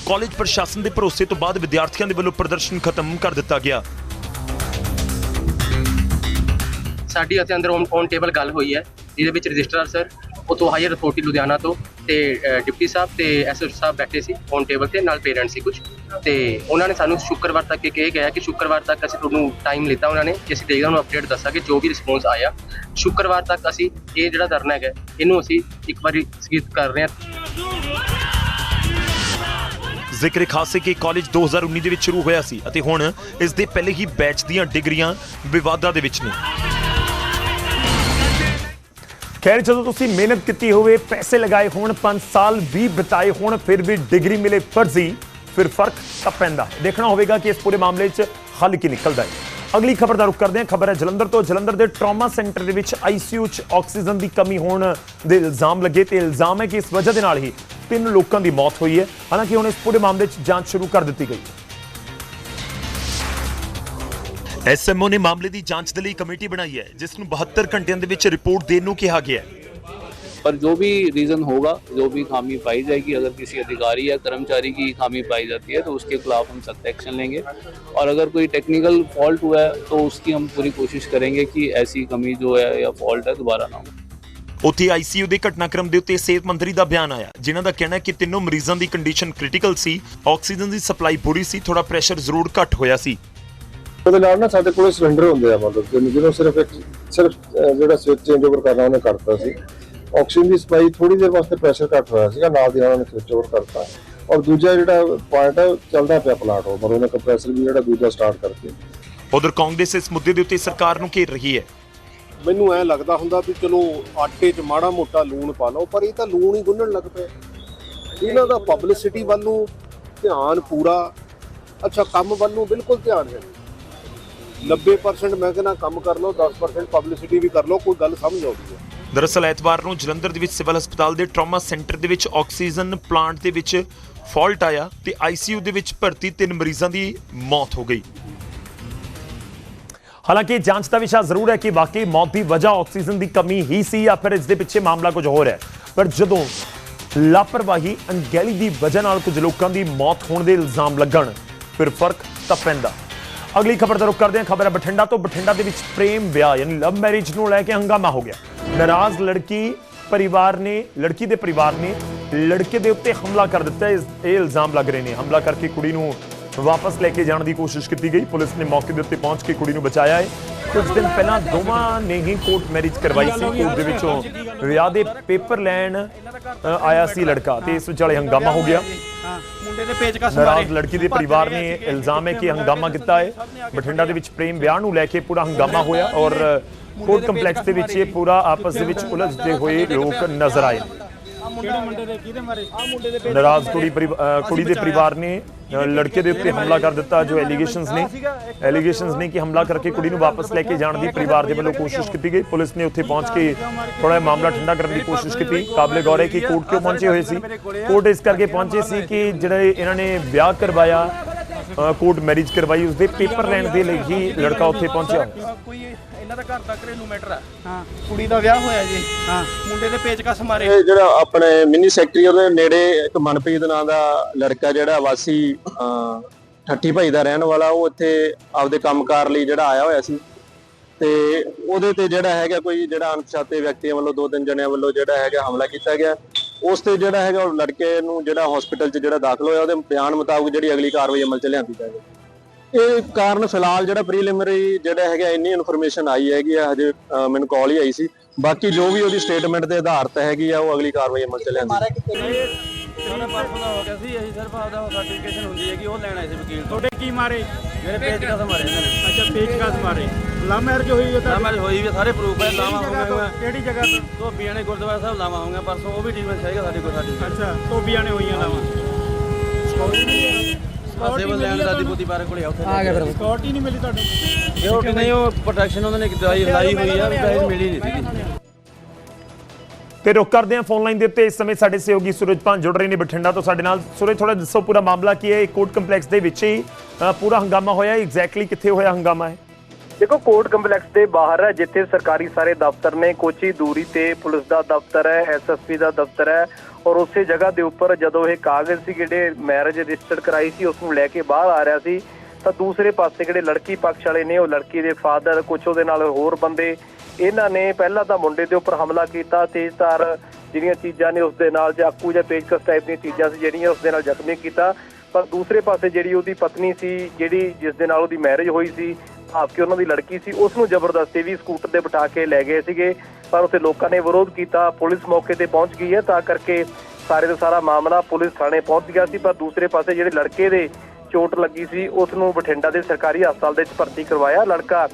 ਕਾਲਜ ਪ੍ਰਸ਼ਾਸਨ ਦੇ ਭਰੋਸੇ ਤੋਂ ਬਾਅਦ ਵਿਦਿਆਰਥੀਆਂ ਦੇ ਵੱਲੋਂ ਪ੍ਰਦਰਸ਼ਨ ਖਤਮ ਕਰ ਦਿੱਤਾ ਗਿਆ। ਸਾਡੀ ਅਤੇ ਅੰਦਰ ਔਨ ਟੇਬਲ ਗੱਲ ਹੋਈ ਹੈ, ਜਿਹਦੇ ਵਿੱਚ ਰਜਿਸਟਰਾਰ ਸਰ ਉਤੋਂ ਹਾਇਰ ਅਥਾਰਟੀ ਲੁਧਿਆਣਾ ਤੋਂ ਤੇ ਡਿਪਟੀ ਸਾਹਿਬ ਤੇ ਐਸਐਸ ਸਾਹਿਬ ਬੈਠੇ ਸੀ ਔਨ ਟੇਬਲ ਤੇ, ਨਾਲ ਪੇਰੈਂਟ ਸੀ ਕੁਝ ਤੇ ਉਹਨਾਂ ਨੇ ਸਾਨੂੰ ਸ਼ੁੱਕਰਵਾਰ ਤੱਕ ਇਹ ਕਿਹਾ ਕਿ ਸ਼ੁੱਕਰਵਾਰ ਤੱਕ ਅਸੀਂ ਤੁਹਾਨੂੰ ਟਾਈਮ ਲਿੱਤਾ ਉਹਨਾਂ ਨੇ, ਕਿ ਅਸੀਂ ਦੇਖਦੇ ਹਾਂ ਅਪਡੇਟ ਦੱਸਾਂਗੇ, ਜੋ ਵੀ ਰਿਸਪੌਂਸ ਆਇਆ। ਸ਼ੁੱਕਰਵਾਰ ਤੱਕ ਅਸੀਂ ਇਹ ਜਿਹੜਾ ਧਰਨਾ ਹੈਗਾ, ਇਹਨੂੰ ਅਸੀਂ ਇੱਕ ਵਾਰੀ ਸਥਗਿਤ ਕਰ ਰਹੇ ਹਾਂ। ਜ਼ਿਕਰ ਖਾਸ ਹੈ ਕਿ ਕਾਲਜ 2019 ਦੇ ਵਿੱਚ ਸ਼ੁਰੂ ਹੋਇਆ ਸੀ ਅਤੇ ਹੁਣ ਇਸ ਦੇ ਪਹਿਲੇ ਹੀ ਬੈਚ ਦੀਆਂ ਡਿਗਰੀਆਂ ਵਿਵਾਦਾਂ ਦੇ ਵਿੱਚ ਨੇ। ਖੈਰ, ਜਦੋਂ ਤੁਸੀਂ ਮਿਹਨਤ ਕੀਤੀ ਹੋਵੇ, ਪੈਸੇ ਲਗਾਏ ਹੋਣ 5 ਸਾਲ ਵੀ ਬਿਤਾਏ ਹੋਣ, ਫਿਰ ਵੀ ਡਿਗਰੀ ਮਿਲੇ ਫਰਜ਼ੀ, ਫਿਰ ਫ਼ਰਕ ਤਾਂ ਪੈਂਦਾ। ਦੇਖਣਾ ਹੋਵੇਗਾ ਕਿ ਇਸ ਪੂਰੇ ਮਾਮਲੇ 'ਚ ਹੱਲ ਕੀ ਨਿਕਲਦਾ ਹੈ। ਅਗਲੀ ਖਬਰ ਦਾ ਰੁਖ ਕਰਦੇ ਹਾਂ। ਖਬਰ ਹੈ ਜਲੰਧਰ ਤੋਂ। ਜਲੰਧਰ ਦੇ ਟਰਾਮਾ ਸੈਂਟਰ ਦੇ ਵਿੱਚ ਆਈਸੀਯੂ 'ਚ ਆਕਸੀਜਨ ਦੀ ਕਮੀ ਹੋਣ ਦੇ ਇਲਜ਼ਾਮ ਲੱਗੇ ਤੇ ਇਲਜ਼ਾਮ ਹੈ ਕਿ ਇਸ ਵਜ੍ਹਾ ਦੇ ਨਾਲ ਹੀ ਤਿੰਨ ਲੋਕਾਂ ਦੀ ਮੌਤ ਹੋਈ ਹੈ। ਹਾਲਾਂਕਿ ਹੁਣ ਇਸ ਪੂਰੇ ਮਾਮਲੇ 'ਚ ਜਾਂਚ ਸ਼ੁਰੂ ਕਰ ਦਿੱਤੀ ਗਈ। ਹੈ ਐਸਐਮਓ ਨੇ ਮਾਮਲੇ ਦੀ ਜਾਂਚ ਦੇ ਲਈ ਕਮੇਟੀ ਬਣਾਈ ਹੈ ਜਿਸ ਨੂੰ 72 ਘੰਟਿਆਂ ਦੇ ਵਿੱਚ ਰਿਪੋਰਟ ਦੇਣ ਨੂੰ ਕਿਹਾ ਗਿਆ ਹੈ पर जो भी रीजन होगा जो भी खामी पाई जाएगी अगर किसी अधिकारी या कर्मचारी की खामी पाई जाती है तो उसके खिलाफ हम सख्त एक्शन लेंगे और अगर कोई टेक्निकल फॉल्ट हुआ है तो उसकी हम पूरी कोशिश करेंगे कि ऐसी कमी जो है या फॉल्ट है दोबारा ना हो ਉੱਥੇ ਆਈਸੀਯੂ ਦੇ ਘਟਨਾਕ੍ਰਮ ਦੇ ਉੱਤੇ ਸਿਹਤ ਮੰਤਰੀ ਦਾ ਬਿਆਨ ਆਇਆ ਜਿਨ੍ਹਾਂ ਦਾ ਕਹਿਣਾ ਹੈ ਕਿ ਤਿੰਨੋਂ ਮਰੀਜ਼ਾਂ ਦੀ ਕੰਡੀਸ਼ਨ ਕ੍ਰਿਟੀਕਲ ਸੀ ਆਕਸੀਜਨ ਦੀ ਸਪਲਾਈ ਪੂਰੀ ਸੀ ਥੋੜਾ ਪ੍ਰੈਸ਼ਰ ਜ਼ਰੂਰ ਘੱਟ ਹੋਇਆ ਸੀ ਉਹਦੇ ਨਾਲ ਨਾ ਸਾਡੇ ਕੋਲ ਸਿਲੰਡਰ ਹੁੰਦੇ ਆ ਮਤਲਬ ਕਿ ਜਿਹਨੂੰ ਸਿਰਫ ਇੱਕ ਸਿਰਫ ਜਿਹੜਾ ਸਵਿਚ ਚੇਂਜ ਓਵਰ ਕਰਨਾ ਉਹਨੇ ਕਰਤਾ ਸੀ। ਆਕਸੀਜਨ ਦੀ ਸਪਲਾਈ ਥੋੜੀ ਦੇਰ ਵਾਸਤੇ ਪ੍ਰੈਸ਼ਰ ਘੱਟ ਹੋਇਆ ਸੀਗਾ ਨਾਲ ਦੀ ਨਾਲ ਉਹਨੇ ਸਵਿਚ ਓਵਰ ਕਰਤਾ। ਔਰ ਦੂਜਾ ਜਿਹੜਾ ਪੁਆਇੰਟ ਹੈ ਚੱਲਦਾ ਪਿਆ ਪਲਾਟ ਉਹ ਮਤਲਬ ਉਹਨੇ ਕੰਪਰੈਸਰ ਵੀ ਜਿਹੜਾ ਦੂਜਾ ਸਟਾਰਟ ਕਰਕੇ। ਉਧਰ ਕਾਂਗਰਸ ਇਸ ਮੁੱਦੇ ਦੇ ਉੱਤੇ ਸਰਕਾਰ ਨੂੰ ਘੇਰ ਰਹੀ ਹੈ। ਮੈਨੂੰ ਐ ਲੱਗਦਾ ਹੁੰਦਾ ਵੀ ਚਲੋ ਆਟੇ 'ਚ ਮਾੜਾ ਮੋਟਾ ਲੂਣ ਪਾ ਲਓ ਪਰ ਇਹ ਤਾਂ ਲੂਣ ਹੀ ਗੁੰਨਣ ਲੱਗ ਪਏ। ਇਹਨਾਂ ਦਾ ਪਬਲਿਸਿਟੀ ਵੱਲ ਨੂੰ ਧਿਆਨ ਪੂਰਾ ਅੱਛਾ ਕੰਮ ਵੱਲ ਨੂੰ ਬਿਲਕੁਲ ਧਿਆਨ ਹੈ ਨਹੀਂ। 90% ਮੈਂ ਕਹਿੰਦਾ ਕੰਮ ਕਰ ਲਓ 10% ਪਬਲਿਸਿਟੀ ਵੀ ਕਰ ਲਓ, ਕੋਈ ਗੱਲ ਸਮਝ ਆਉਂਦੀ ਹੈ। ਦਰਅਸਲ ਐਤਵਾਰ ਨੂੰ ਜਲੰਧਰ ਦੇ ਵਿੱਚ ਸਿਵਲ ਹਸਪਤਾਲ ਦੇ ਟਰਾਮਾ ਸੈਂਟਰ ਦੇ ਵਿੱਚ ਆਕਸੀਜਨ ਪਲਾਂਟ ਦੇ ਵਿੱਚ ਫਾਲਟ ਆਇਆ ਤੇ ਆਈਸੀਯੂ ਦੇ ਵਿੱਚ ਭਰਤੀ ਤਿੰਨ ਮਰੀਜ਼ਾਂ ਦੀ ਮੌਤ ਹੋ ਗਈ। ਹਾਲਾਂਕਿ ਜਾਂਚ ਦਾ ਵਿਸ਼ਾ ਜ਼ਰੂਰ ਹੈ ਕਿ ਵਾਕਈ ਮੌਤ ਦੀ ਵਜ੍ਹਾ ਆਕਸੀਜਨ ਦੀ ਕਮੀ ਹੀ ਸੀ ਜਾਂ ਫਿਰ ਇਸ ਦੇ ਪਿੱਛੇ ਮਾਮਲਾ ਕੁਝ ਹੋਰ ਹੈ। ਪਰ ਜਦੋਂ ਲਾਪਰਵਾਹੀ, ਅਣਗਹਿਲੀ ਦੀ ਵਜ੍ਹਾ ਨਾਲ ਕੁਝ ਲੋਕਾਂ ਦੀ ਮੌਤ ਹੋਣ ਦੇ ਇਲਜ਼ਾਮ ਲੱਗਣ, ਫਿਰ ਫ਼ਰਕ ਤਾਂ ਪੈਂਦਾ। ਅਗਲੀ ਖਬਰ ਦਾ ਰੁਖ ਕਰਦੇ ਹਾਂ। ਖਬਰ ਹੈ ਬਠਿੰਡਾ ਤੋਂ। ਬਠਿੰਡਾ ਦੇ ਵਿੱਚ ਪ੍ਰੇਮ ਵਿਆਹ, ਯਾਨੀ ਲਵ ਮੈਰਿਜ ਨੂੰ ਲੈ ਕੇ ਹੰਗਾਮਾ ਹੋ ਗਿਆ। ਨਾਰਾਜ਼ ਲੜਕੀ ਪਰਿਵਾਰ ਨੇ, ਲੜਕੀ ਦੇ ਪਰਿਵਾਰ ਨੇ ਲੜਕੇ ਦੇ ਉੱਤੇ ਹਮਲਾ ਕਰ ਦਿੱਤਾ। ਇਹ ਇਲਜ਼ਾਮ ਲੱਗ ਰਹੇ ਨੇ। ਹਮਲਾ ਕਰਕੇ ਕੁੜੀ ਨੂੰ ਵਾਪਸ ਲੈ ਕੇ ਜਾਣ ਦੀ ਕੋਸ਼ਿਸ਼ ਕੀਤੀ ਗਈ। ਪੁਲਿਸ ਨੇ ਮੌਕੇ ਦੇ ਉੱਤੇ ਪਹੁੰਚ ਕੇ ਕੁੜੀ ਨੂੰ ਬਚਾਇਆ ਹੈ। ਕੁਝ ਦਿਨ ਪਹਿਲਾਂ ਦੋਵਾਂ ਨੇ ਹੀ ਕੋਰਟ ਮੈਰਿਜ ਕਰਵਾਈ ਸੀ। ਕੋਰਟ ਦੇ ਵਿੱਚੋਂ ਵਿਆਹ ਦੇ ਪੇਪਰ ਲੈਣ ਆਇਆ ਸੀ ਲੜਕਾ ਤੇ ਇਸ ਵਿਚਾਲੇ ਹੰਗਾਮਾ ਹੋ ਗਿਆ। ਮੁੰਡੇ ਦੇ ਪੇਚਕਸ ਮਾਰੇ। ਨਾਰਾਜ਼ ਲੜਕੀ ਦੇ ਪਰਿਵਾਰ ਨੇ ਇਲਜ਼ਾਮ ਹੈ ਕਿ ਹੰਗਾਮਾ ਕੀਤਾ ਹੈ। ਬਠਿੰਡਾ ਦੇ ਵਿੱਚ ਪ੍ਰੇਮ ਵਿਆਹ ਨੂੰ ਲੈ ਕੇ ਪੂਰਾ ਹੰਗਾਮਾ ਹੋਇਆ ਔਰ ਕੋਰਟ ਕੰਪਲੈਕਸ ਦੇ ਵਿੱਚ ਇਹ ਪੂਰਾ ਆਪਸ ਦੇ ਵਿੱਚ ਉਲਝਦੇ ਹੋਏ ਲੋਕ ਨਜ਼ਰ ਆਏ। ਨਾਰਾਜ਼ ਕੁੜੀ ਕੁੜੀ ਦੇ ਪਰਿਵਾਰ ਨੇ ਲੜਕੇ ਦੇ ਉੱਤੇ ਹਮਲਾ ਕਰ ਦਿੱਤਾ, ਜੋ ਐਲੀਗੇਸ਼ਨਸ ਨੇ ਐਲੀਗੇਸ਼ਨਸ ਨੇ ਕਿ ਹਮਲਾ ਕਰਕੇ ਕੁੜੀ ਨੂੰ ਵਾਪਸ ਲੈ ਕੇ ਜਾਣ ਦੀ ਪਰਿਵਾਰ ਦੇ ਵੱਲੋਂ ਕੋਸ਼ਿਸ਼ ਕੀਤੀ ਗਈ। ਪੁਲਿਸ ਨੇ ਉੱਥੇ ਪਹੁੰਚ ਕੇ ਥੋੜਾ ਮਾਮਲਾ ਠੰਡਾ ਕਰਨ ਦੀ ਕੋਸ਼ਿਸ਼ ਕੀਤੀ। ਕਾਬਲੇ ਗੌਰ ਹੈ ਕਿ ਕੋਰਟ ਕਿਉਂ ਪਹੁੰਚੇ ਹੋਏ ਸੀ? ਕੋਰਟ ਇਸ ਕਰਕੇ ਪਹੁੰਚੇ ਸੀ ਕਿ ਜਿਹੜੇ ਇਹਨਾਂ ਨੇ ਵਿਆਹ ਕਰਵਾਇਆ ਕੋਰਟ ਮੈਰਿਜ ਕਰਵਾਈ, ਉਸਦੇ ਪੇਪਰ ਲੈਣ ਦੇ ਲਈ ਹੀ ਲੜਕਾ ਉੱਥੇ ਪਹੁੰਚਿਆ। ਇਹਨਾਂ ਦਾ ਘਰ ਦਾ ਘਰੇਲੂ ਮੈਟਰ ਆ। ਹਾਂ। ਕੁੜੀ ਦਾ ਵਿਆਹ ਹੋਇਆ ਜੀ। ਹਾਂ। ਮੁੰਡੇ ਦੇ ਪੇਚਕਸ ਮਾਰੇ। ਇਹ ਜਿਹੜਾ ਆਪਣੇ ਮਿਨੀ ਸੈਕਟਰੀ ਉਹਦੇ ਨੇੜੇ ਇੱਕ ਮਨਪ੍ਰੀਤ ਨਾਂ ਦਾ ਲੜਕਾ ਜਿਹੜਾ ਵਾਸੀ ਠੱਠੀ ਭਾਈ ਦਾ ਰਹਿਣ ਵਾਲਾ ਉਹ ਇੱਥੇ ਆਪਦੇ ਕੰਮਕਾਰ ਲਈ ਜਿਹੜਾ ਆਇਆ ਹੋਇਆ ਸੀ। ਤੇ ਉਹਦੇ ਤੇ ਜਿਹੜਾ ਹੈਗਾ ਕੋਈ ਜਿਹੜਾ ਅਣਪਛਾਤੇ ਵਿਅਕਤੀਆਂ ਵੱਲੋਂ ਦੋ ਤਿੰਨ ਜਣਿਆਂ ਵੱਲੋਂ ਜਿਹੜਾ ਹੈਗਾ ਹਮਲਾ ਕੀਤਾ ਗਿਆ। ਉਸ ਤੇ ਜਿਹੜਾ ਹੈਗਾ ਉਹ ਲੜਕੇ ਨੂੰ ਜਿਹੜਾ ਹਸਪੀਟਲ 'ਚ ਜਿਹੜਾ ਦਾਖਲ ਹੋਇਆ ਉਹਦੇ ਬਿਆਨ ਮੁਤਾਬਕ ਜਿਹੜੀ ਅਗਲੀ ਕਾਰਵਾਈ ਅਮਲ 'ਚ ਲਿਆਂਦੀ ਜਾਵੇ ਇਹ ਕਾਰਨ ਫਿਲਹਾਲ ਜਿਹੜਾ ਪ੍ਰੀਲਿਮਿਨਰੀ ਜਿਹੜਾ ਹੈਗਾ ਇੰਨੀ ਇਨਫੋਰਮੇਸ਼ਨ ਆਈ ਹੈਗੀ ਆ ਹਜੇ ਅਹ, ਮੈਨੂੰ ਕਾਲ ਹੀ ਆਈ ਸੀ। ਬਾਕੀ ਜੋ ਵੀ ਉਹਦੀ ਸਟੇਟਮੈਂਟ ਦੇ ਆਧਾਰ ਤੇ ਹੈਗੀ ਆ ਉਹ ਅਗਲੀ ਕਾਰਵਾਈ ਅਮਲ 'ਚ ਲਿਆਂਦੀ ਉਹਨੇ ਪਰਸੋਂ ਦਾ ਹੋ ਗਿਆ ਸੀ ਅਸੀਂ ਸਿਰਫ ਆਪਦਾ ਸਰਟੀਫਿਕੇਸ਼ਨ ਹੁੰਦੀ ਹੈ ਕਿ ਉਹ ਲੈਣਾ ਸੀ ਵਕੀਲ ਤੋਂ। ਤੁਹਾਡੇ ਕੀ ਮਾਰੇ? ਮੇਰੇ ਪੇਚਕਸ ਮਾਰੇ ਇਹਨਾਂ ਨੇ। ਅੱਛਾ ਪੇਚਕਸ ਮਾਰੇ। ਲਵ ਮੈਰਿਜ ਹੋਈ ਹੈ ਤਾਂ ਮੈਰਿਜ ਹੋਈ ਵੀ ਸਾਰੇ ਪ੍ਰੂਫ ਹੈ ਲਾਵਾ ਹੋ ਗਏ ਕਿਹੜੀ ਜਗ੍ਹਾ ਤੋਂ? ਧੋਬੀਆਂ ਨੇ ਗੁਰਦੁਆਰਾ ਸਾਹਿਬ ਲਾਵਾ ਹੋ ਗਿਆ ਪਰਸੋਂ ਉਹ ਵੀ ਡੀਵੈਂਸ ਹੈਗਾ ਸਾਡੇ ਕੋਲ ਸਾਡੀ ਅੱਛਾ ਧੋਬੀਆਂ ਨੇ ਹੋਈਆਂ ਲਾਵਾ ਸਿਵਲ ਲੈਣ ਦਾ ਦੀਪੂਤੀ ਬਾਰੇ ਕੋਲੇ ਆ ਉੱਥੇ ਆ ਗਿਆ ਫਿਰ। ਸਕਿਉਰਟੀ ਨਹੀਂ ਮਿਲੀ ਤੁਹਾਨੂੰ ਸਕਿਉਰਟੀ ਨਹੀਂ ਉਹ ਪ੍ਰੋਟੈਕਸ਼ਨ ਉਹਨਾਂ ਨੇ ਦਵਾਈ ਲਾਈ ਹੋਈ ਆ ਵੈਸੇ ਮਿਲੀ ਨਹੀਂ ਸੀਗੀ। ਤੇ ਰੁਕ ਕਰਦੇ ਹਾਂ ਫੋਨ ਲਾਈਨ ਦੇ ਉੱਤੇ ਇਸ ਸਮੇਂ ਸਾਡੇ ਸਹਿਯੋਗੀ ਸੂਰਜ ਪਾਨ ਜੁੜ ਰਹੇ ਨੇ ਬਠਿੰਡਾ ਤੋਂ ਸਾਡੇ ਨਾਲ। ਸੂਰਜ ਥੋੜਾ ਦੱਸੋ ਪੂਰਾ ਮਾਮਲਾ ਕੀ ਹੈ ਕੋਰਟ ਕੰਪਲੈਕਸ ਦੇ ਵਿੱਚ ਹੀ ਪੂਰਾ ਹੰਗਾਮਾ ਹੋਇਆ ਐਗਜ਼ੈਕਟਲੀ ਕਿੱਥੇ ਹੋਇਆ ਹੰਗਾਮਾ ਹੈ ਦੇਖੋ ਕੋਰਟ ਕੰਪਲੈਕਸ ਦੇ ਬਾਹਰ ਹੈ ਜਿੱਥੇ ਸਰਕਾਰੀ ਸਾਰੇ ਦਫ਼ਤਰ ਨੇ ਕੋਚੀ ਦੂਰੀ ਤੇ ਪੁਲਿਸ ਦਾ ਦਫ਼ਤਰ ਹੈ ਐਸਐਸਪੀ ਦਾ ਦਫ਼ਤਰ ਹੈ। ਔਰ ਉਸੇ ਜਗ੍ਹਾ ਦੇ ਉੱਪਰ ਜਦੋਂ ਇਹ ਕਾਗਜ਼ ਸੀ ਜਿਹੜੇ ਮੈਰਿਜ ਰਜਿਸਟਰਡ ਕਰਾਈ ਸੀ, ਉਸ ਨੂੰ ਲੈ ਕੇ ਬਾਹਰ ਆ ਰਿਹਾ ਸੀ, ਤਾਂ ਦੂਸਰੇ ਪਾਸੇ ਜਿਹੜੇ ਲੜਕੀ ਪਕਸ਼ ਵਾਲੇ ਨੇ, ਉਹ ਲੜਕੀ ਦੇ ਫਾਦਰ ਕੁਝ ਉਹਦੇ ਨਾਲ ਹੋਰ ਬੰਦੇ, ਇਹਨਾਂ ਨੇ ਪਹਿਲਾਂ ਤਾਂ ਮੁੰਡੇ ਦੇ ਉੱਪਰ ਹਮਲਾ ਕੀਤਾ, ਤੇਜ਼ਧਾਰ ਜਿਹੜੀਆਂ ਚੀਜ਼ਾਂ ਨੇ ਉਸ ਦੇ ਨਾਲ ਚਾਕੂ ਜਾਂ ਪੇਚਕਸ ਟਾਈਪ ਦੀਆਂ ਚੀਜ਼ਾਂ ਸੀ ਜਿਹੜੀਆਂ ਉਸ ਦੇ ਨਾਲ ਜ਼ਖਮੀ ਕੀਤਾ, ਪਰ ਦੂਸਰੇ ਪਾਸੇ ਜਿਹੜੀ ਉਹਦੀ ਪਤਨੀ ਸੀ, ਜਿਹੜੀ ਜਿਸ ਦੇ ਨਾਲ ਉਹਦੀ ਮੈਰਿਜ ਹੋਈ ਸੀ, ਭਾਵ ਕਿ ਉਹਨਾਂ ਦੀ ਲੜਕੀ ਸੀ, ਉਸ ਨੂੰ ਜ਼ਬਰਦਸਤੀ ਵੀ ਸਕੂਟਰ ਤੇ ਬਿਠਾ ਕੇ ਲੈ ਗਏ ਸੀਗੇ ਪਰ ਉੱਥੇ ਲੋਕਾਂ ਨੇ ਵਿਰੋਧ ਕੀਤਾ, ਪੁਲਿਸ ਮੌਕੇ ਤੇ ਪਹੁੰਚ ਗਈ ਹੈ, ਤਾਂ ਕਰਕੇ ਸਾਰੇ ਦਾ ਸਾਰਾ ਮਾਮਲਾ ਪੁਲਿਸ ਥਾਣੇ ਪਹੁੰਚ ਗਿਆ ਸੀ, ਪਰ ਦੂਸਰੇ ਪਾਸੇ ਜਿਹੜੇ ਲੜਕੇ ਦੇ ਚੋਟ ਲੱਗੀ ਸੀ, ਉਸ ਨੂੰ ਬਠਿੰਡਾ ਦੇ ਸਰਕਾਰੀ ਹਸਪਤਾਲ ਦੇ ਵਿੱਚ ਭਰਤੀ ਕਰਵਾਇਆ। ਲੜਕਾ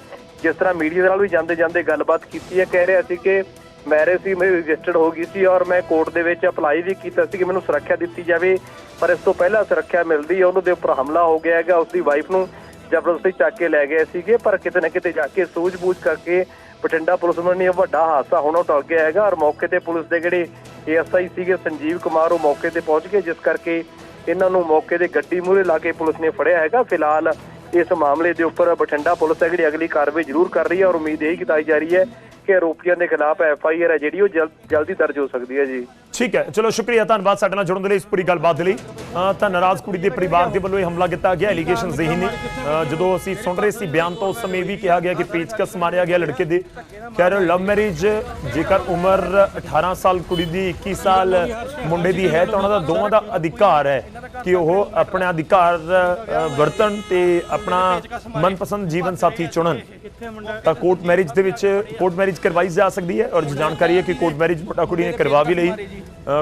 ਜਿਸ ਤਰ੍ਹਾਂ ਮੀਡੀਆ ਦੇ ਨਾਲ ਵੀ ਜਾਂਦੇ ਜਾਂਦੇ ਗੱਲਬਾਤ ਕੀਤੀ ਹੈ, ਕਹਿ ਰਿਹਾ ਸੀ ਕਿ ਮੈਰਿਜ ਸੀ, ਮੇਰੀ ਰਜਿਸਟਰਡ ਹੋ ਗਈ ਸੀ ਔਰ ਮੈਂ ਕੋਰਟ ਦੇ ਵਿੱਚ ਅਪਲਾਈ ਵੀ ਕੀਤਾ ਸੀ ਕਿ ਮੈਨੂੰ ਸੁਰੱਖਿਆ ਦਿੱਤੀ ਜਾਵੇ, ਪਰ ਇਸ ਤੋਂ ਪਹਿਲਾਂ ਸੁਰੱਖਿਆ ਮਿਲਦੀ ਹੈ ਉਹਨਾਂ ਦੇ ਉੱਪਰ ਹਮਲਾ ਹੋ ਗਿਆ ਹੈਗਾ ਉਸ ਦੀ ਵਾਈਫ ਨੂੰ ਜ਼ਬਰਦਸਤੀ ਚੱਕ ਕੇ ਲੈ ਗਏ ਸੀਗੇ, ਪਰ ਕਿਤੇ ਨਾ ਕਿਤੇ ਜਾ ਕੇ ਸੂਝ-ਬੂਝ ਕਰਕੇ ਬਠਿੰਡਾ ਪੁਲਿਸ ਨੂੰ ਇਹ ਵੱਡਾ ਹਾਦਸਾ ਹੋਣੋਂ ਟਲ ਗਿਆ ਹੈਗਾ ਔਰ ਮੌਕੇ ਤੇ ਪੁਲਿਸ ਦੇ ਜਿਹੜੇ ਏਐਸਆਈ ਸੀਗੇ ਸੰਜੀਵ ਕੁਮਾਰ ਉਹ ਮੌਕੇ ਤੇ ਪਹੁੰਚ ਗਏ, ਜਿਸ ਕਰਕੇ ਇਹਨਾਂ ਨੂੰ ਮੌਕੇ ਦੇ ਗੱਡੀ ਮੂਹਰੇ ਲਾ ਕੇ ਪੁਲਿਸ ਨੇ ਫੜਿਆ ਹੈਗਾ। ਫਿਲਹਾਲ ਇਸ ਮਾਮਲੇ ਦੇ ਉੱਪਰ ਬਠਿੰਡਾ ਪੁਲਿਸ ਹੈ ਜਿਹੜੀ ਅਗਲੀ ਕਾਰਵਾਈ ਜ਼ਰੂਰ ਕਰ ਰਹੀ ਹੈ ਔਰ ਉਮੀਦ ਇਹ ਕੀਤੀ ਜਾ ਰਹੀ ਹੈ ਕਿ ਆਰੋਪੀਆਂ ਦੇ ਖਿਲਾਫ ਐਫਆਈਆਰ ਹੈ ਜਿਹੜੀ ਉਹ ਜਲਦੀ ਦਰਜ ਹੋ ਸਕਦੀ ਹੈ ਜੀ। ਠੀਕ ਹੈ। ਚਲੋ, ਸ਼ੁਕਰੀਆ, ਧੰਨਵਾਦ ਸਾਡੇ ਨਾਲ ਜੁੜਨ ਦੇ ਲਈ ਇਸ ਪੂਰੀ ਗੱਲਬਾਤ ਦੇ ਲਈ। ਤਾਂ ਨਾਰਾਜ਼ ਕੁੜੀ ਦੇ ਪਰਿਵਾਰ ਦੇ ਵੱਲੋਂ ਇਹ ਹਮਲਾ ਕੀਤਾ ਗਿਆ ਐਲੀਗੇਸ਼ਨ ਜ਼ਹੀ ਨੇ ਜਦੋਂ ਅਸੀਂ ਸੁਣ ਰਹੇ ਸੀ ਬਿਆਨ, ਤੋਂ ਉਸ ਸਮੇਂ ਵੀ ਕਿਹਾ ਗਿਆ ਕਿ ਪੇਚਕਸ ਮਾਰਿਆ ਗਿਆ ਲੜਕੇ ਦੇ। ਕਹਿ ਲਵ ਮੈਰਿਜ, ਜੇਕਰ ਉਮਰ 18 ਸਾਲ, ਕੁੜੀ ਦੀ 21 ਸਾਲ, ਮੁੰਡੇ ਦੀ ਹੈ, ਤਾਂ ਉਹਨਾਂ ਦਾ ਦੋਵਾਂ ਦਾ ਅਧਿਕਾਰ ਹੈ ਕਿ ਉਹ ਆਪਣਾ ਅਧਿਕਾਰ ਵਰਤਣ ਤੇ ਆਪਣਾ ਮਨਪਸੰਦ ਜੀਵਨ ਸਾਥੀ ਚੁਣਨ। ਤਾਂ ਕੋਰਟ ਮੈਰਿਜ ਦੇ ਵਿੱਚ ਕੋਰਟ ਮੈਰਿਜ ਕਰਵਾਈ ਜਾ ਸਕਦੀ ਹੈ ਔਰ ਜੋ ਜਾਣਕਾਰੀ ਹੈ ਕਿ ਕੋਰਟ ਮੈਰਿਜ ਮੁੰਡਾ ਕੁੜੀ ਨੇ ਕਰਵਾ ਵੀ ਲਈ।